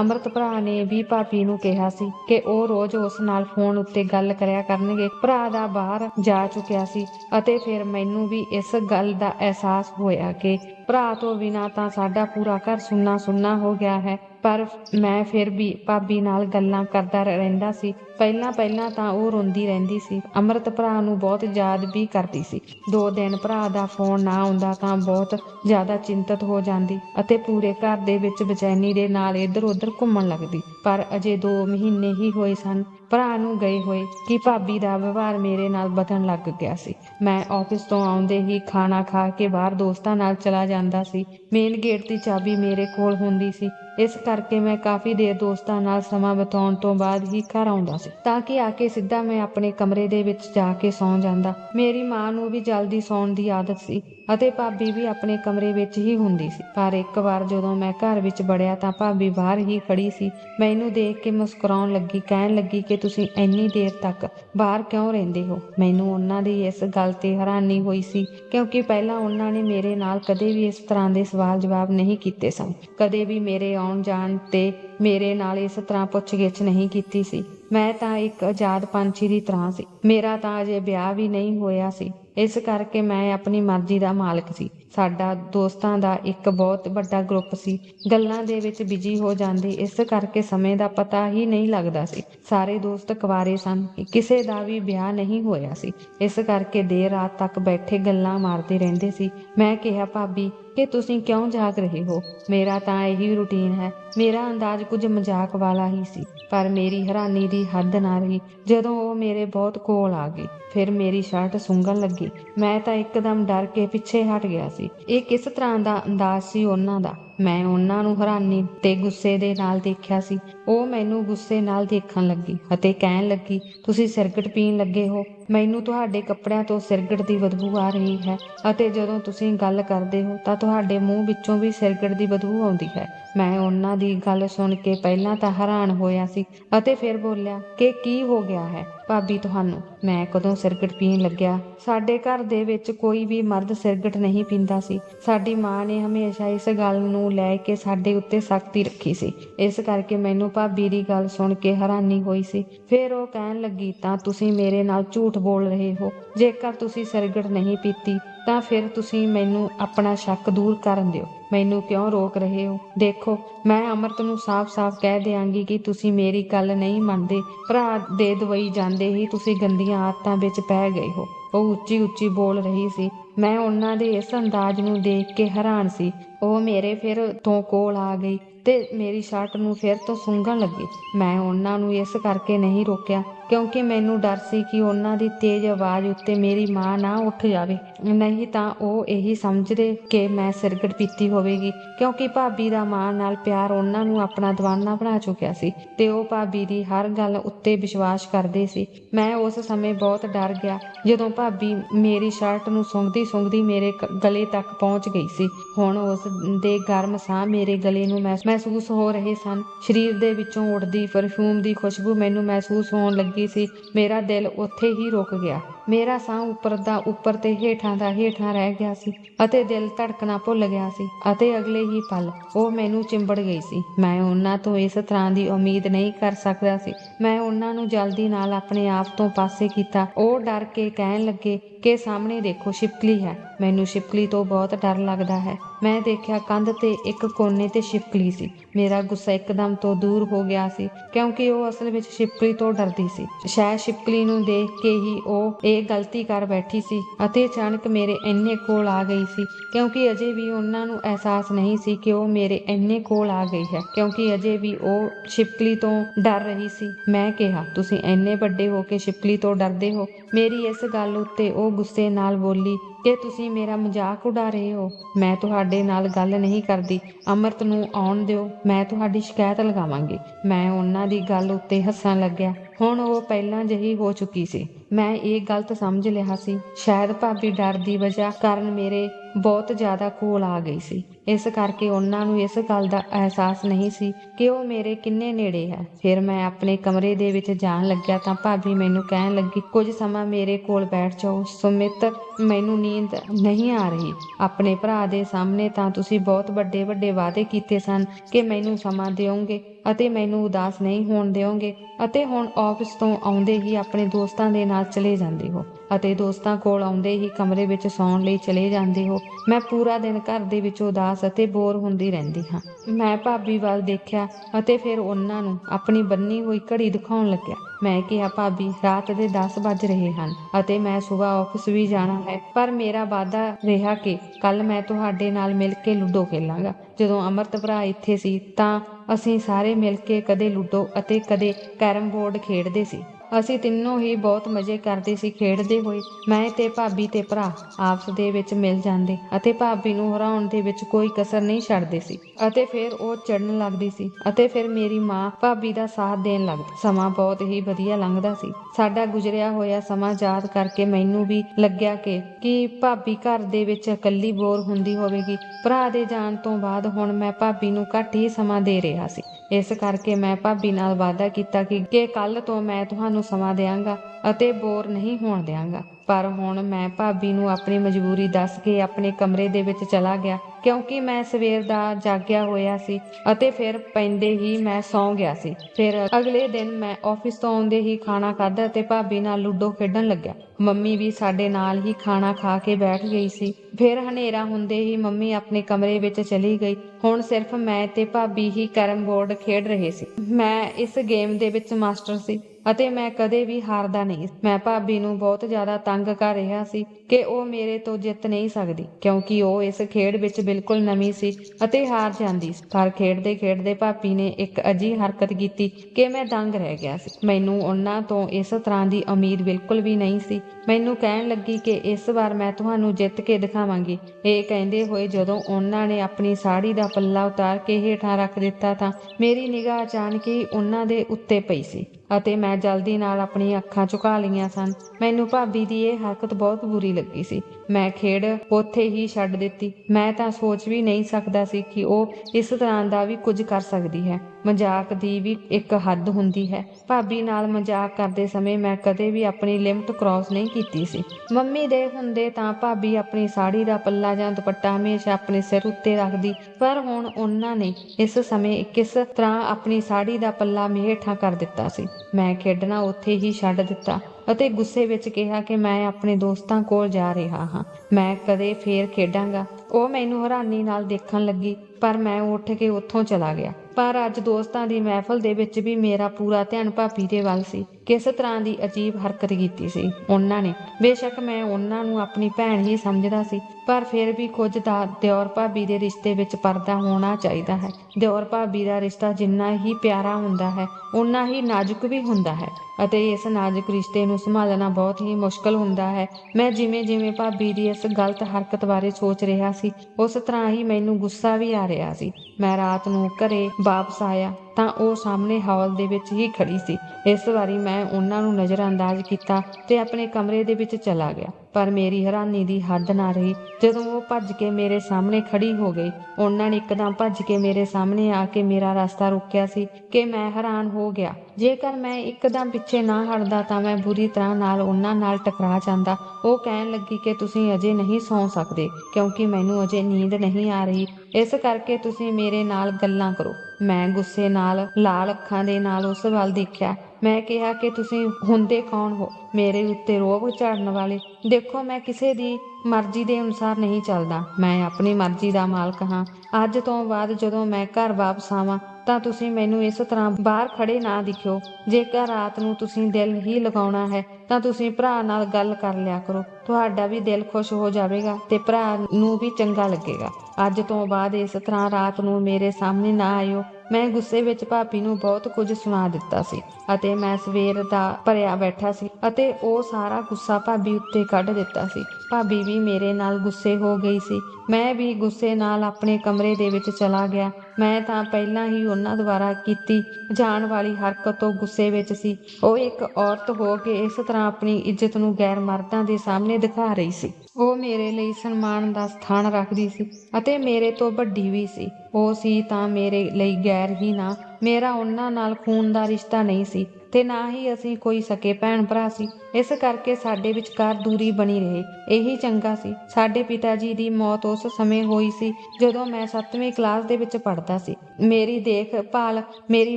Speaker 1: ਅਮਰਤ ਭਰਾ ਨੇ ਵੀ ਭਾਬੀ ਨੂੰ ਕਿਹਾ ਸੀ ਕਿ ਉਹ ਰੋਜ਼ ਉਸ ਨਾਲ ਫੋਨ ਉੱਤੇ ਗੱਲ ਕਰਿਆ ਕਰਨਗੇ। ਭਰਾ ਦਾ ਬਾਹਰ ਜਾ ਚੁੱਕਿਆ ਸੀ ਅਤੇ ਫਿਰ ਮੈਨੂੰ ਵੀ ਇਸ ਗੱਲ ਦਾ ਅਹਿਸਾਸ ਹੋਇਆ ਕਿ ਭਰਾ ਤੋਂ ਬਿਨਾ ਤਾਂ ਸਾਡਾ ਪੂਰਾ ਘਰ ਸੁੰਨਾ ਸੁੰਨਾ ਹੋ ਗਿਆ ਹੈ। ਪਰ ਮੈਂ ਫਿਰ ਵੀ ਭਾਬੀ ਨਾਲ ਗੱਲਾਂ ਕਰਦਾ ਰਹਿੰਦਾ ਸੀ। ਪਹਿਲਾਂ ਪਹਿਲਾਂ ਤਾਂ ਉਹ ਰੋਂਦੀ ਰਹਿੰਦੀ ਸੀ। ਅਮਰਤ ਭਰਾ ਨੂੰ ਬਹੁਤ ਯਾਦ ਵੀ ਕਰਦੀ ਸੀ। ਦੋ ਦਿਨ ਭਰਾ ਦਾ ਫੋਨ ਨਾ ਆਉਂਦਾ ਤਾਂ ਬਹੁਤ ਜ਼ਿਆਦਾ ਚਿੰਤਤ ਹੋ ਜਾਂਦੀ ਅਤੇ ਪੂਰੇ ਘਰ ਦੇ ਵਿੱਚ ਬਚੈਨੀ ਦੇ ਨਾਲ ਇੱਧਰ-ਉੱਧਰ ਘੁੰਮਣ ਲੱਗਦੀ। ਪਰ ਅਜੇ 2 ਮਹੀਨੇ ਹੀ ਹੋਏ ਸਨ। ਭਰਾ ਨੂੰ ਗਏ ਹੋਏ ਕਿ ਭਾਬੀ ਦਾ ਵਿਵਹਾਰ ਮੇਰੇ ਨਾਲ ਬਦਲਣ ਲੱਗ ਗਿਆ ਸੀ। ਮੈਂ ਆਫਿਸ ਤੋਂ ਆਉਂਦੇ ਹੀ ਖਾਣਾ ਖਾ ਕੇ ਬਾਹਰ ਦੋਸਤਾਂ ਨਾਲ ਚਲਾ ਜਾਂਦਾ ਸੀ। ਮੇਨ ਗੇਟ ਦੀ ਚਾਬੀ ਮੇਰੇ ਕੋਲ ਹੁੰਦੀ ਸੀ। ਇਸ ਕਰਕੇ ਮੈਂ ਕਾਫੀ ਦੇਰ ਦੋਸਤਾਂ ਨਾਲ ਸਮਾਂ ਬਿਤਾਉਣ ਤੋਂ ਬਾਅਦ ਹੀ ਘਰ ਆਉਂਦਾ ਸੀ। ਤਾਂ ਕਿ ਆ ਕੇ ਸਿੱਧਾ ਮੈਂ ਆਪਣੇ ਕਮਰੇ ਦੇ ਵਿੱਚ ਜਾ ਕੇ ਸੌਂ ਜਾਂਦਾ। ਮੇਰੀ ਮਾਂ ਨੂੰ ਵੀ ਜਲਦੀ ਸੌਣ ਦੀ ਆਦਤ ਸੀ। ਅਤੇ ਭਾਬੀ ਵੀ ਆਪਣੇ ਕਮਰੇ ਵਿੱਚ ਹੀ ਹੁੰਦੀ ਸੀ। ਪਰ ਇੱਕ ਵਾਰ ਜਦੋਂ ਮੈਂ ਘਰ ਵਿੱਚ ਵੜਿਆ ਤਾਂ ਭਾਬੀ ਬਾਹਰ ਹੀ ਖੜੀ ਸੀ। ਮੈਨੂੰ ਦੇਖ ਕੇ ਮੁਸਕਰਾਉਣ ਲੱਗੀ, ਕਹਿਣ ਲੱਗੀ ਕਿ ਤੁਸੀਂ ਇੰਨੀ ਦੇਰ ਤੱਕ ਬਾਹਰ ਕਿਉਂ ਰਹਿੰਦੇ ਹੋ? ਮੈਨੂੰ ਉਹਨਾਂ ਦੀ ਇਸ ਗੱਲ ਤੇ ਹੈਰਾਨੀ ਹੋਈ ਸੀ, ਕਿਉਂਕਿ ਪਹਿਲਾਂ ਉਹਨਾਂ ਨੇ ਮੇਰੇ ਨਾਲ ਕਦੇ ਵੀ ਇਸ ਤਰ੍ਹਾਂ ਦੇ ਸਵਾਲ ਜਵਾਬ ਨਹੀਂ ਕੀਤੇ ਸਨ। ਕਦੇ ਵੀ ਮੇਰੇ ਆਉਣ ਜਾਣ ਤੇ ਮੇਰੇ ਨਾਲ ਇਸ ਤਰ੍ਹਾਂ ਪੁੱਛਗਿੱਛ ਨਹੀਂ ਕੀਤੀ ਸੀ। ਮੈਂ ਤਾਂ ਇੱਕ ਆਜ਼ਾਦ ਪੰਛੀ ਦੀ ਤਰ੍ਹਾਂ ਸੀ। ਮੇਰਾ ਤਾਂ ਅਜੇ ਵਿਆਹ ਵੀ ਨਹੀਂ ਹੋਇਆ ਸੀ। ਇਸ ਕਰਕੇ ਮੈਂ ਆਪਣੀ ਮਰਜ਼ੀ ਦਾ ਮਾਲਕ ਸੀ। ਸਾਡਾ ਦੋਸਤਾਂ ਦਾ ਇੱਕ ਬਹੁਤ ਵੱਡਾ ਗਰੁੱਪ ਸੀ। ਗੱਲਾਂ ਦੇ ਵਿੱਚ ਬਿਜ਼ੀ ਹੋ ਜਾਂਦੇ, ਇਸ ਕਰਕੇ ਸਮੇਂ ਦਾ ਪਤਾ ਹੀ ਨਹੀਂ ਲੱਗਦਾ ਸੀ। ਸਾਰੇ ਦੋਸਤ ਕੁਵਾਰੇ ਸਨ, ਕਿਸੇ ਦਾ ਵੀ ਵਿਆਹ ਨਹੀਂ ਹੋਇਆ ਸੀ। ਇਸ ਕਰਕੇ ਦੇਰ ਰਾਤ ਤੱਕ ਬੈਠੇ ਗੱਲਾਂ ਮਾਰਦੇ ਰਹਿੰਦੇ ਸੀ। ਮੈਂ ਕਿਹਾ, ਭਾਬੀ ਕਿ ਤੁਸੀਂ ਕਿਉਂ ਜਾਗ ਰਹੇ ਹੋ? ਮੇਰਾ ਤਾਂ ਇਹੀ ਰੁਟੀਨ ਹੈ। ਮੇਰਾ ਅੰਦਾਜ਼ ਕੁਝ ਮਜ਼ਾਕ ਵਾਲਾ ਹੀ ਸੀ, ਪਰ ਮੇਰੀ ਹੈਰਾਨੀ ਦੀ ਹੱਦ ਨਾ ਰਹੀ। ਜਦੋਂ ਉਹ ਮੇਰੇ ਬਹੁਤ ਕੋਲ ਆ ਗਈ ਫਿਰ ਮੇਰੀ ਸ਼ਰਟ ਸੁੰਘਣ ਲੱਗੀ। ਮੈਂ ਤਾਂ ਇੱਕਦਮ ਡਰ ਕੇ ਪਿੱਛੇ ਹਟ ਗਿਆ ਸੀ। ਇਹ ਕਿਸ ਤਰ੍ਹਾਂ ਦਾ ਅੰਦਾਜ਼ ਸੀ ਉਹਨਾਂ ਦਾ? ਮੈਂ ਉਹਨਾਂ ਨੂੰ ਹੈਰਾਨੀ ਤੇ ਗੁੱਸੇ ਦੇ ਨਾਲ ਦੇਖਿਆ ਸੀ। ਉਹ ਮੈਨੂੰ ਗੁੱਸੇ ਨਾਲ ਦੇਖਣ ਲੱਗੀ ਅਤੇ ਕਹਿਣ ਲੱਗੀ, ਤੁਸੀਂ ਸਿਰਗਟ ਪੀਣ ਲੱਗੇ ਹੋ। ਮੈਨੂੰ ਤੁਹਾਡੇ ਕੱਪੜਿਆਂ ਤੋਂ ਸਿਰਗਟ ਦੀ ਬਦਬੂ ਆ ਰਹੀ ਹੈ ਅਤੇ ਜਦੋਂ ਤੁਸੀਂ ਗੱਲ ਕਰਦੇ ਹੋ ਤਾਂ ਤੁਹਾਡੇ ਮੂੰਹ ਵਿੱਚੋਂ ਵੀ ਸਿਰਗਟ ਦੀ ਬਦਬੂ ਆਉਂਦੀ ਹੈ। ਮੈਂ ਉਹਨਾਂ ਦੀ ਗੱਲ ਸੁਣ ਕੇ ਪਹਿਲਾਂ ਤਾਂ ਹੈਰਾਨ ਹੋਇਆ ਸੀ ਅਤੇ ਫਿਰ ਬੋਲਿਆ ਕਿ ਕੀ ਹੋ ਗਿਆ ਹੈ? ਭਾਬੀ ਤੁਹਾਨੂੰ, ਮੈਂ ਕਦੋਂ ਸਿਰਗਟ ਪੀਣ ਲੱਗਿਆ? ਸਾਡੇ ਘਰ ਦੇ ਵਿੱਚ ਕੋਈ ਵੀ ਮਰਦ ਸਿਰਗਟ ਨਹੀਂ ਪੀਂਦਾ ਸੀ। ਸਾਡੀ ਮਾਂ ਨੇ ਹਮੇਸ਼ਾ ਇਸ ਗੱਲ ਨੂੰ ਲੈ ਕੇ ਸਾਡੇ ਉੱਤੇ ਸਖਤੀ ਰੱਖੀ ਸੀ। ਇਸ ਕਰਕੇ ਮੈਨੂੰ ਭਾਬੀ ਦੀ ਗੱਲ ਸੁਣ ਕੇ ਹੈਰਾਨੀ ਹੋਈ ਸੀ। ਫਿਰ ਉਹ ਕਹਿਣ ਲੱਗੀ, ਤਾਂ ਤੁਸੀਂ ਮੇਰੇ ਨਾਲ ਝੂਠ ਬੋਲ ਰਹੇ ਹੋ? ਜੇਕਰ ਤੁਸੀਂ ਸਿਰਗਟ ਨਹੀਂ ਪੀਤੀ ਤਾਂ ਫਿਰ ਤੁਸੀਂ ਮੈਨੂੰ ਆਪਣਾ ਸ਼ੱਕ ਦੂਰ ਕਰਨ ਦਿਓ। ਮੈਨੂੰ ਕਿਉਂ ਰੋਕ ਰਹੇ ਹੋ? ਦੇਖੋ, ਮੈਂ ਅਮਰਤ ਨੂੰ ਸਾਫ਼-ਸਾਫ਼ ਕਹਿ ਦਿਆਂਗੀ ਕਿ ਤੁਸੀਂ ਮੇਰੀ ਗੱਲ ਨਹੀਂ ਮੰਨਦੇ। ਭਰਾ ਦੇ ਦਵਾਈ ਜਾਂਦੇ ਹੀ ਤੁਸੀਂ ਗੰਦੀਆਂ ਆਦਤਾਂ ਵਿੱਚ ਪੈ ਗਏ ਹੋ। ਉਹ ਉੱਚੀ-ਉੱਚੀ ਬੋਲ ਰਹੀ ਸੀ। ਮੈਂ ਉਹਨਾਂ ਦੇ ਇਸ ਅੰਦਾਜ਼ ਨੂੰ ਦੇਖ ਕੇ ਹੈਰਾਨ ਸੀ। ਉਹ ਮੇਰੇ ਫਿਰ ਤੋਂ ਕੋਲ ਆ ਗਈ ਤੇ ਮੇਰੀ ਸ਼ਰਟ ਨੂੰ ਫਿਰ ਤੋਂ ਸੁੰਘਣ ਲੱਗੀ। ਮੈਂ ਉਹਨਾਂ ਨੂੰ ਇਸ ਕਰਕੇ ਨਹੀਂ ਰੋਕਿਆ, ਕਿਉਂਕਿ ਮੈਨੂੰ ਡਰ ਸੀ ਕਿ ਉਹਨਾਂ ਦੀ ਤੇਜ਼ ਆਵਾਜ਼ ਉੱਤੇ ਮੇਰੀ ਮਾਂ ਨਾ ਉੱਠ ਜਾਵੇ। ਨਹੀਂ ਤਾਂ ਉਹ ਇਹੀ ਸਮਝਦੇ ਕਿ ਮੈਂ ਸਿਰਗਟ ਪੀਤੀ ਹੋਵੇਗੀ, ਕਿਉਂਕਿ ਭਾਬੀ ਦਾ ਮਾਂ ਨਾਲ ਪਿਆਰ ਉਹਨਾਂ ਨੂੰ ਆਪਣਾ ਦੀਵਾਨਾ ਬਣਾ ਚੁੱਕਿਆ ਸੀ ਤੇ ਉਹ ਭਾਬੀ ਦੀ ਹਰ ਗੱਲ ਉੱਤੇ ਵਿਸ਼ਵਾਸ ਕਰਦੇ ਸੀ। ਮੈਂ ਉਸ ਸਮੇਂ ਬਹੁਤ ਡਰ ਗਿਆ, ਜਦੋਂ ਭਾਬੀ ਮੇਰੀ ਸ਼ਰਟ ਨੂੰ ਸੁੰਘਦੀ ਸੁੰਘਦੀ ਮੇਰੇ ਗਲੇ ਤੱਕ ਪਹੁੰਚ ਗਈ ਸੀ। ਹੁਣ ਉਸ ਦੇ ਗਰਮ ਸਾਹ ਮੇਰੇ ਗਲੇ ਨੂੰ ਮਹਿ- ਮਹਿਸੂਸ ਹੋ ਰਹੇ ਸਨ। ਸਰੀਰ ਦੇ ਵਿੱਚੋਂ ਉੱਡਦੀ ਪਰਫਿਊਮ ਦੀ ਖੁਸ਼ਬੂ ਮੈਨੂੰ ਮਹਿਸੂਸ ਹੋਣ ਲੱਗੀ ਸੀ। ਮੇਰਾ ਦਿਲ ਉੱਥੇ ਹੀ ਰੁਕ ਗਿਆ। ਮੇਰਾ ਸਾਹ ਉੱਪਰ ਦਾ ਉੱਪਰ ਤੇ ਹੇਠਾਂ ਦਾ ਹੇਠਾਂ ਰਹਿ ਗਿਆ ਸੀ ਅਤੇ ਦਿਲ ਧੜਕਣਾ ਭੁੱਲ ਗਿਆ ਸੀ ਅਤੇ ਅਗਲੇ ਹੀ ਪਲ ਉਹ ਮੈਨੂੰ ਚਿੰਬੜ ਗਈ ਸੀ। ਮੈਂ ਉਹਨਾਂ ਤੋਂ ਇਸ ਤਰ੍ਹਾਂ ਦੀ ਉਮੀਦ ਨਹੀਂ ਕਰ ਸਕਦਾ ਸੀ। ਮੈਂ ਉਹਨਾਂ ਨੂੰ ਜਲਦੀ ਨਾਲ ਆਪਣੇ ਆਪ ਤੋਂ ਪਾਸੇ ਕੀਤਾ। ਉਹ ਡਰ ਕੇ ਕਹਿਣ ਲੱਗੇ ਕਿ ਸਾਹਮਣੇ ਦੇਖੋ ਛਿਪਕਲੀ ਹੈ। ਮੈਨੂੰ ਛਿਪਕਲੀ ਤੋਂ ਬਹੁਤ ਡਰ ਲੱਗਦਾ ਹੈ। ਮੈਂ ਦੇਖਿਆ ਕੰਧ ਤੇ ਇੱਕ ਕੋਨੇ ਤੇ ਛਿਪਕਲੀ ਸੀ। ਮੇਰਾ ਗੁੱਸਾ ਇੱਕਦਮ ਤੋਂ ਦੂਰ ਹੋ ਗਿਆ ਸੀ, ਕਿਉਂਕਿ ਉਹ ਅਸਲ ਵਿੱਚ ਛਿਪਕਲੀ ਤੋਂ ਡਰਦੀ ਸੀ। ਸ਼ਾਇਦ ਛਿਪਕਲੀ ਨੂੰ ਦੇਖ ਕੇ ਹੀ ਉਹ ਇਹ ਗਲਤੀ ਕਰ ਬੈਠੀ ਸੀ ਅਤੇ ਅਚਾਨਕ ਮੇਰੇ ਇੰਨੇ ਕੋਲ ਆ ਗਈ ਸੀ, ਕਿਉਂਕਿ ਅਜੇ ਵੀ ਉਹਨਾਂ ਨੂੰ ਅਹਿਸਾਸ ਨਹੀਂ ਸੀ ਕਿ ਉਹ ਮੇਰੇ ਇੰਨੇ ਕੋਲ ਆ ਗਈ ਹੈ, ਕਿਉਂਕਿ ਅਜੇ ਵੀ ਉਹ ਛਿਪਕਲੀ ਤੋਂ ਡਰ ਰਹੀ ਸੀ। ਮੈਂ ਕਿਹਾ, ਤੁਸੀਂ ਇੰਨੇ ਵੱਡੇ ਹੋ ਕੇ ਛਿਪਕਲੀ ਤੋਂ ਡਰਦੇ ਹੋ? ਮੇਰੀ ਇਸ ਗੱਲ ਉੱਤੇ ਉਹ ਗੁੱਸੇ ਨਾਲ ਬੋਲੀ ਕਿ ਤੁਸੀਂ ਮੇਰਾ ਮਜ਼ਾਕ ਉਡਾ ਰਹੇ ਹੋ? ਮੈਂ ਤੁਹਾਡੇ ਨਾਲ ਗੱਲ ਨਹੀਂ ਕਰਦੀ। ਅਮਰਤ ਨੂੰ ਆਉਣ ਦਿਓ। ਮੈਂ ਤੁਹਾਡੀ ਸ਼ਿਕਾਇਤ ਲਗਾਵਾਂਗੀ। ਮੈਂ ਉਹਨਾਂ ਦੀ ਗੱਲ ਉੱਤੇ ਹੱਸਣ ਲੱਗਿਆ। ਹੁਣ ਉਹ ਪਹਿਲਾਂ ਜਿਹੀ ਹੋ ਚੁੱਕੀ ਸੀ। ਮੈਂ ਇਹ ਗਲਤ ਸਮਝ ਲਿਆ ਸੀ। ਸ਼ਾਇਦ ਭਾਬੀ ਡਰ ਦੀ ਵਜ੍ਹਾ ਕਾਰਨ ਮੇਰੇ ਬਹੁਤ ਜ਼ਿਆਦਾ ਕੋਲ ਆ ਗਈ ਸੀ। ਇਸ ਕਰਕੇ ਉਹਨਾਂ ਨੂੰ ਇਸ ਗੱਲ ਦਾ ਅਹਿਸਾਸ ਨਹੀਂ ਸੀ ਕਿ ਉਹ ਮੇਰੇ ਕਿੰਨੇ ਨੇੜੇ ਹੈ। ਫਿਰ ਮੈਂ ਆਪਣੇ ਕਮਰੇ ਦੇ ਵਿੱਚ ਜਾਣ ਲੱਗਿਆ ਤਾਂ ਭਾਬੀ ਮੈਨੂੰ ਕਹਿਣ ਲੱਗੀ, ਕੁਝ ਸਮਾਂ ਮੇਰੇ ਕੋਲ ਬੈਠ ਜਾਓ। ਸੁਮਿਤ, ਮੈਨੂੰ ਨੀਂਦ ਨਹੀਂ ਆ ਰਹੀ। ਆਪਣੇ ਭਰਾ ਦੇ ਸਾਹਮਣੇ ਤਾਂ ਤੁਸੀਂ ਬਹੁਤ ਵੱਡੇ ਵੱਡੇ ਵਾਅਦੇ ਕੀਤੇ ਸਨ ਕਿ ਮੈਨੂੰ ਸਮਾਂ ਦਿਓਗੇ। ਅਤੇ ਮੈਨੂੰ ਉਦਾਸ ਨਹੀਂ ਹੋਣ ਦਿਓਗੇ ਅਤੇ ਹੁਣ ਆਫਿਸ ਤੋਂ ਆਉਂਦੇ ਹੀ ਆਪਣੇ ਦੋਸਤਾਂ ਦੇ ਨਾਲ ਚਲੇ ਜਾਂਦੇ ਹੋ ਅਤੇ ਦੋਸਤਾਂ ਕੋਲ ਆਉਂਦੇ ਹੀ ਕਮਰੇ ਵਿੱਚ ਸੌਣ ਲਈ ਚਲੇ ਜਾਂਦੇ ਹੋ। ਮੈਂ ਪੂਰਾ ਦਿਨ ਘਰ ਦੇ ਵਿੱਚ ਉਦਾਸ ਅਤੇ ਬੋਰ ਹੁੰਦੀ ਰਹਿੰਦੀ ਹਾਂ। ਮੈਂ ਭਾਬੀ ਵੱਲ ਦੇਖਿਆ ਅਤੇ ਫਿਰ ਉਹਨਾਂ ਨੂੰ ਆਪਣੀ ਬੰਨੀ ਹੋਈ ਘੜੀ ਦਿਖਾਉਣ ਲੱਗਿਆ। ਮੈਂ ਕਿਹਾ, ਭਾਬੀ, ਰਾਤ ਦੇ 10 ਵੱਜ ਰਹੇ ਹਨ ਅਤੇ ਮੈਂ ਸਵੇਰ ਆਫਿਸ ਵੀ ਜਾਣਾ ਹੈ, ਪਰ ਮੇਰਾ ਵਾਅਦਾ ਰਿਹਾ ਕਿ ਕੱਲ ਮੈਂ ਤੁਹਾਡੇ ਨਾਲ ਮਿਲ ਕੇ ਲੂਡੋ ਖੇਲਾਂਗਾ। ਜਦੋਂ ਅਮਰਤ ਭਰਾ ਇੱਥੇ ਸੀ ਤਾਂ ਅਸੀਂ ਸਾਰੇ ਮਿਲ ਕੇ ਕਦੇ ਲੂਡੋ ਅਤੇ ਕਦੇ ਕੈਰਮ ਬੋਰਡ ਖੇਡਦੇ ਸੀ। ਅਸੀਂ ਤਿੰਨੋਂ ਹੀ ਬਹੁਤ ਮਜ਼ੇ ਕਰਦੇ ਸੀ ਖੇਡਦੇ ਹੋਏ। ਮੈਂ ਤੇ ਭਾਬੀ ਤੇ ਭਰਾ ਆਪਸ ਦੇ ਵਿੱਚ ਮਿਲ ਜਾਂਦੇ ਅਤੇ ਭਾਬੀ ਨੂੰ ਹਰਾਉਣ ਦੇ ਵਿੱਚ ਕੋਈ ਕਸਰ ਨਹੀਂ ਛੱਡਦੇ ਸੀ। ਅਤੇ ਫਿਰ ਉਹ ਚੜਨ ਲੱਗਦੀ ਸੀ ਅਤੇ ਫਿਰ ਮੇਰੀ ਮਾਂ ਭਾਬੀ ਦਾ ਸਾਥ ਦੇਣ ਲੱਗਦੀ ਸਮਾਂ ਬਹੁਤ ਹੀ ਵਧੀਆ ਲੰਘਦਾ ਸੀ। ਸਾਡਾ ਗੁਜ਼ਰਿਆ ਹੋਇਆ ਸਮਾਂ ਯਾਦ ਕਰਕੇ ਮੈਨੂੰ ਵੀ ਲੱਗਿਆ ਕਿ ਕਿ ਭਾਬੀ ਘਰ ਦੇ ਵਿੱਚ ਇਕੱਲੀ ਬੋਰ ਹੁੰਦੀ ਹੋਵੇਗੀ। ਭਰਾ ਦੇ ਜਾਣ ਤੋਂ ਬਾਅਦ ਹੁਣ ਮੈਂ ਭਾਬੀ ਨੂੰ ਘੱਟ ਹੀ ਸਮਾਂ ਦੇ ਰਿਹਾ ਸੀ। ਇਸ ਕਰਕੇ ਮੈਂ ਭਾਬੀ ਨਾਲ ਵਾਅਦਾ ਕੀਤਾ ਕਿ ਕਿ ਕੱਲ ਤੋਂ ਮੈਂ ਤੁਹਾਨੂੰ ਸਮਾਂ ਦਿਆਂਗਾ ਅਤੇ ਬੋਰ ਨਹੀਂ ਹੋਣ ਦਿਆਂਗਾ। ਪਰ ਹੁਣ ਮੈਂ ਭਾਬੀ ਨੂੰ ਆਪਣੀ ਮਜਬੂਰੀ ਦੱਸ ਕੇ ਆਪਣੇ ਕਮਰੇ ਦੇ ਵਿੱਚ ਚਲਾ ਗਿਆ। ਕਿਉਂਕਿ ਮੈਂ ਸਵੇਰ ਦਾ ਜਾਗਿਆ ਹੋਇਆ ਸੀ ਅਤੇ ਫਿਰ ਪੈਂਦੇ ਹੀ ਮੈਂ ਸੌਂ ਗਿਆ ਸੀ। ਫਿਰ ਅਗਲੇ ਦਿਨ ਮੈਂ ਆਫਿਸ ਤੋਂ ਆਉਂਦੇ ਹੀ ਖਾਣਾ ਖਾਧਾ ਤੇ ਭਾਬੀ ਨਾਲ ਲੂਡੋ ਖੇਡਣ ਲੱਗਿਆ। ਮੰਮੀ ਵੀ ਸਾਡੇ ਨਾਲ ਹੀ ਖਾਣਾ ਖਾ ਕੇ ਬੈਠ ਗਈ ਸੀ। ਫਿਰ ਹਨੇਰਾ ਹੁੰਦੇ ਹੀ ਮੰਮੀ ਆਪਣੇ ਕਮਰੇ ਵਿੱਚ ਚਲੀ ਗਈ। ਹੁਣ ਸਿਰਫ ਮੈਂ ਤੇ ਭਾਬੀ ਹੀ ਕੈਰਮ ਬੋਰਡ ਖੇਡ ਰਹੇ ਸੀ। ਮੈਂ ਇਸ ਗੇਮ ਦੇ ਵਿੱਚ ਮਾਸਟਰ ਸੀ ਅਤੇ ਮੈਂ ਕਦੇ ਵੀ ਹਾਰਦਾ ਨਹੀਂ। ਮੈਂ ਭਾਬੀ ਨੂੰ ਬਹੁਤ ਜ਼ਿਆਦਾ ਤੰਗ ਕਰ ਰਿਹਾ ਸੀ ਕਿ ਉਹ ਮੇਰੇ ਤੋਂ ਜਿੱਤ ਨਹੀਂ ਸਕਦੀ, ਕਿਉਂਕਿ ਉਹ ਇਸ ਖੇਡ ਵਿੱਚ ਬਿਲਕੁਲ ਨਵੀਂ ਸੀ ਅਤੇ ਹਾਰ ਜਾਂਦੀ ਪਰ ਖੇਡਦੇ ਖੇਡਦੇ ਭਾਬੀ ਨੇ ਇੱਕ ਅਜੀ ਹਰਕਤ ਕੀਤੀ ਕਿ ਮੈਂ ਦੰਗ ਰਹਿ ਗਿਆ ਸੀ। ਮੈਨੂੰ ਉਹਨਾਂ ਤੋਂ ਇਸ ਤਰ੍ਹਾਂ ਦੀ ਉਮੀਦ ਬਿਲਕੁਲ ਵੀ ਨਹੀਂ ਸੀ। ਮੈਨੂੰ ਕਹਿਣ ਲੱਗੀ ਕਿ ਇਸ ਵਾਰ ਮੈਂ ਤੁਹਾਨੂੰ ਜਿੱਤ ਕੇ ਦਿਖਾਵਾਂਗੀ। ਇਹ ਕਹਿੰਦੇ ਹੋਏ ਜਦੋਂ ਉਹਨਾਂ ਨੇ ਆਪਣੀ ਸਾੜੀ ਦਾ ਪੱਲਾ ਉਤਾਰ ਕੇ ਹੇਠਾਂ ਰੱਖ ਦਿੱਤਾ ਤਾਂ ਮੇਰੀ ਨਿਗਾਹ ਅਚਾਨਕ ਹੀ ਉਹਨਾਂ ਦੇ ਉੱਤੇ ਪਈ ਸੀ। ਅਤੇ ਮੈਂ ਜਲਦੀ ਨਾਲ ਆਪਣੀਆਂ ਅੱਖਾਂ ਝੁਕਾ ਲਈਆਂ ਸਨ। ਮੈਨੂੰ ਭਾਬੀ ਦੀ ਇਹ ਹਰਕਤ ਬਹੁਤ ਬੁਰੀ ਲੱਗੀ ਸੀ। ਮੈਂ ਖੇਡ ਉੱਥੇ ਹੀ ਛੱਡ ਦਿੱਤੀ। ਮੈਂ ਤਾਂ ਸੋਚ ਵੀ ਨਹੀਂ ਸਕਦਾ ਸੀ ਕਿ ਉਹ ਇਸ ਤਰ੍ਹਾਂ ਦਾ ਵੀ ਕੁਝ ਕਰ ਸਕਦੀ ਹੈ। ਮਜ਼ਾਕ ਦੀ ਵੀ ਇੱਕ ਹੱਦ ਹੁੰਦੀ ਹੈ। ਭਾਬੀ ਨਾਲ ਮਜ਼ਾਕ ਕਰਦੇ ਸਮੇਂ ਮੈਂ ਕਦੇ ਵੀ ਆਪਣੀ ਲਿਮਟ ਕ੍ਰਾਸ ਨਹੀਂ ਕੀਤੀ ਸੀ। ਮੰਮੀ ਦੇ ਹੁੰਦੇ ਤਾਂ ਭਾਬੀ ਆਪਣੀ ਸਾੜੀ ਦਾ ਪੱਲਾ ਜਾਂ ਦੁਪੱਟਾ ਹਮੇਸ਼ਾ ਆਪਣੇ ਸਿਰ ਉੱਤੇ ਰੱਖਦੀ, ਪਰ ਹੁਣ ਉਹਨਾਂ ਨੇ ਇਸ ਸਮੇਂ ਕਿਸ ਤਰ੍ਹਾਂ ਆਪਣੀ ਸਾੜੀ ਦਾ ਪੱਲਾ ਹੇਠਾਂ ਕਰ ਦਿੱਤਾ ਸੀ। ਮੈਂ ਖੇਡਣਾ ਉੱਥੇ ਹੀ ਛੱਡ ਦਿੱਤਾ ਅਤੇ ਗੁੱਸੇ ਵਿੱਚ ਕਿਹਾ ਕਿ ਮੈਂ ਆਪਣੇ ਦੋਸਤਾਂ ਕੋਲ ਜਾ ਰਿਹਾ ਹਾਂ। ਮੈਂ ਕਦੇ ਫੇਰ ਖੇਡਾਂਗਾ। ਉਹ ਮੈਨੂੰ ਹੈਰਾਨੀ ਨਾਲ ਦੇਖਣ ਲੱਗੀ। ਪਰ ਮੈਂ ਉੱਠ ਕੇ ਉੱਥੋਂ ਚਲਾ ਗਿਆ। ਪਰ ਅੱਜ ਦੋਸਤਾਂ ਦੀ ਮਹਿਫਲ ਦੇ ਵਿੱਚ ਵੀ ਮੇਰਾ ਪੂਰਾ ਧਿਆਨ ਭਾਬੀ ਦੇ ਵੱਲ ਸੀ। ਕਿਸ ਤਰ੍ਹਾਂ ਦੀ ਅਜੀਬ ਹਰਕਤ ਕੀਤੀ ਸੀ ਉਹਨਾਂ ਨੇ। ਬੇਸ਼ੱਕ ਮੈਂ ਉਹਨਾਂ ਨੂੰ ਆਪਣੀ ਭੈਣ ਹੀ ਸਮਝਦਾ ਸੀ, ਪਰ ਫਿਰ ਵੀ ਕੁਝ ਦਾ ਦਿਓਰ ਭਾਬੀ ਦੇ ਰਿਸ਼ਤੇ ਵਿੱਚ ਪਰਦਾ ਹੋਣਾ ਚਾਹੀਦਾ ਹੈ। ਦਿਓਰ ਭਾਬੀ ਦਾ ਰਿਸ਼ਤਾ ਜਿੰਨਾ ਹੀ ਪਿਆਰਾ ਹੁੰਦਾ ਹੈ ਉਨਾ ਹੀ ਨਾਜ਼ੁਕ ਵੀ ਹੁੰਦਾ ਹੈ ਅਤੇ ਇਸ ਨਾਜ਼ੁਕ ਰਿਸ਼ਤੇ ਨੂੰ ਸੰਭਾਲਣਾ ਬਹੁਤ ਹੀ ਮੁਸ਼ਕਲ ਹੁੰਦਾ ਹੈ। ਮੈਂ ਜਿਵੇਂ ਜਿਵੇਂ ਭਾਬੀ ਦੀ ਇਸ ਗਲਤ ਹਰਕਤ ਬਾਰੇ ਸੋਚ ਰਿਹਾ ਸੀ, ਉਸ ਤਰ੍ਹਾਂ ਹੀ ਮੈਨੂੰ ਗੁੱਸਾ ਵੀ ਆ ਰਿਹਾ ਸੀ। ਮੈਂ ਰਾਤ ਨੂੰ ਘਰੇ ਵਾਪਸ ਆਇਆ। ਤਾਂ ਉਹ ਸਾਹਮਣੇ ਹਾਲ ਦੇ ਵਿੱਚ ਹੀ ਖੜੀ ਸੀ। ਇਸ ਵਾਰੀ ਮੈਂ ਉਹਨਾਂ ਨੂੰ ਨਜ਼ਰਅੰਦਾਜ਼ ਕੀਤਾ ਤੇ ਆਪਣੇ ਕਮਰੇ ਦੇ ਵਿੱਚ ਚਲਾ ਗਿਆ। ਪਰ ਮੇਰੀ ਹੈਰਾਨੀ ਦੀ ਹੱਦ ਨਾ ਰਹੀ। ਜਦੋਂ ਉਹ ਭੱਜ ਕੇ ਮੇਰੇ ਸਾਹਮਣੇ ਖੜੀ ਹੋ ਗਈ, ਉਹਨਾਂ ਨੇ ਇੱਕਦਮ ਭੱਜ ਕੇ ਮੇਰੇ ਸਾਹਮਣੇ ਆ ਕੇ ਮੇਰਾ ਰਸਤਾ ਰੋਕਿਆ ਸੀ ਕਿ ਮੈਂ ਹੈਰਾਨ ਹੋ ਗਿਆ। ਜੇਕਰ ਮੈਂ ਇੱਕਦਮ ਪਿੱਛੇ ਨਾ ਹਟਦਾ ਤਾਂ ਮੈਂ ਬੁਰੀ ਤਰ੍ਹਾਂ ਨਾਲ ਉਹਨਾਂ ਨਾਲ ਟਕਰਾ ਜਾਂਦਾ। ਉਹ ਕਹਿਣ ਲੱਗੀ ਕਿ ਤੁਸੀਂ ਅਜੇ ਨਹੀਂ ਸੌਂ ਸਕਦੇ, ਕਿਉਂਕਿ ਮੈਨੂੰ ਅਜੇ ਨੀਂਦ ਨਹੀਂ ਆ ਰਹੀ। ਇਸ ਕਰਕੇ ਤੁਸੀਂ ਮੇਰੇ ਨਾਲ ਗੱਲਾਂ ਕਰੋ। ਮੈਂ ਗੁੱਸੇ ਨਾਲ ਨਾਲ, ਲਾਲ ਅੱਖਾਂ ਦੇ ਨਾਲ ਉਸ ਵੱਲ ਦੇਖਿਆ। ਮੈਂ ਕਿਹਾ ਕਿ ਤੁਸੀਂ ਹੁੰਦੇ ਕੌਣ ਹੋ? ਮੇਰੇ ਉੱਤੇ ਰੋਬ ਝਾੜਨ ਵਾਲੇ। ਦੇਖੋ, ਮੈਂ ਕਿਸੇ ਦੀ ਮਰਜ਼ੀ ਦੇ ਅਨੁਸਾਰ ਨਹੀਂ ਚੱਲਦਾ। ਮੈਂ ਆਪਣੀ ਮਰਜ਼ੀ ਦਾ ਮਾਲਕ ਹਾਂ। ਅੱਜ ਤੋਂ ਬਾਅਦ ਜਦੋਂ ਮੈਂ ਘਰ ਵਾਪਸ ਆਵਾਂ, ਤਾਂ ਤੁਸੀਂ ਮੈਨੂੰ ਇਸ ਤਰ੍ਹਾਂ ਬਾਹਰ ਖੜੇ ਨਾ ਦਿਖਿਓ। ਜੇਕਰ ਰਾਤ ਨੂੰ ਤੁਸੀਂ ਦਿਲ ਹੀ ਲਗਾਉਣਾ ਹੈ, ਤਾਂ ਤੁਸੀਂ ਭਰਾ ਨਾਲ ਗੱਲ ਕਰ ਲਿਆ ਕਰੋ। ਤੁਹਾਡਾ ਵੀ ਦਿਲ ਖੁਸ਼ ਹੋ ਜਾਵੇਗਾ ਤੇ ਭਰਾ ਨੂੰ ਵੀ ਚੰਗਾ ਲੱਗੇਗਾ। ਅੱਜ ਤੋਂ ਬਾਅਦ ਇਸ ਤਰ੍ਹਾਂ ਰਾਤ ਨੂੰ ਮੇਰੇ ਸਾਹਮਣੇ ਨਾ ਆਇਓ। ਮੈਂ ਗੁੱਸੇ ਵਿੱਚ ਭਾਬੀ ਨੂੰ ਬਹੁਤ ਕੁਝ ਸੁਣਾ ਦਿੱਤਾ ਸੀ ਅਤੇ ਮੈਂ ਸਵੇਰ ਦਾ ਭਰਿਆ ਬੈਠਾ ਸੀ ਅਤੇ ਉਹ ਸਾਰਾ ਗੁੱਸਾ ਭਾਬੀ ਉੱਤੇ ਕੱਢ ਦਿੱਤਾ ਸੀ। ਭਾਬੀ ਵੀ ਮੇਰੇ ਨਾਲ ਗੁੱਸੇ ਹੋ ਗਈ ਸੀ। ਮੈਂ ਵੀ ਗੁੱਸੇ ਨਾਲ ਆਪਣੇ ਕਮਰੇ ਦੇ ਵਿੱਚ ਚਲਾ ਗਿਆ। ਮੈਂ ਤਾਂ ਪਹਿਲਾਂ ਹੀ ਉਹਨਾਂ ਦੁਆਰਾ ਕੀਤੀ ਜਾਣ ਵਾਲੀ ਹਰਕਤ ਤੋਂ ਗੁੱਸੇ ਵਿੱਚ ਸੀ। ਉਹ ਇੱਕ ਔਰਤ ਹੋ ਕੇ ਇਸ ਤਰ੍ਹਾਂ ਆਪਣੀ ਇੱਜ਼ਤ ਨੂੰ ਗੈਰ ਮਰਦਾਂ ਦੇ ਸਾਹਮਣੇ ਦਿਖਾ ਰਹੀ ਸੀ। ਉਹ ਮੇਰੇ ਲਈ ਸਨਮਾਨ ਦਾ ਸਥਾਨ ਰੱਖਦੀ ਸੀ ਅਤੇ ਮੇਰੇ ਤੋਂ ਵੱਡੀ ਵੀ ਸੀ। ਉਹ ਸੀ ਤਾਂ ਮੇਰੇ ਲਈ ਗੈਰ ਹੀ ਨਾ। ਮੇਰਾ ਉਹਨਾਂ ਨਾਲ ਖੂਨ ਦਾ ਰਿਸ਼ਤਾ ਨਹੀਂ ਸੀ ਤੇ ਨਾ ਹੀ ਅਸੀਂ ਕੋਈ ਸਕੇ ਭੈਣ ਭਰਾ ਸੀ। ਇਸ ਕਰਕੇ ਸਾਡੇ ਵਿਚਕਾਰ ਦੂਰੀ ਬਣੀ ਰਹੇ। ਇਹੀ ਚੰਗਾ ਸੀ। ਸਾਡੇ ਪਿਤਾ ਜੀ ਦੀ ਮੌਤ ਉਸ ਸਮੇਂ ਹੋਈ ਸੀ ਜਦੋਂ ਮੈਂ 7ਵੀਂ ਕਲਾਸ ਦੇ ਵਿੱਚ ਪੜ੍ਹਦਾ ਸੀ। ਮੇਰੀ ਦੇਖਭਾਲ ਮੇਰੀ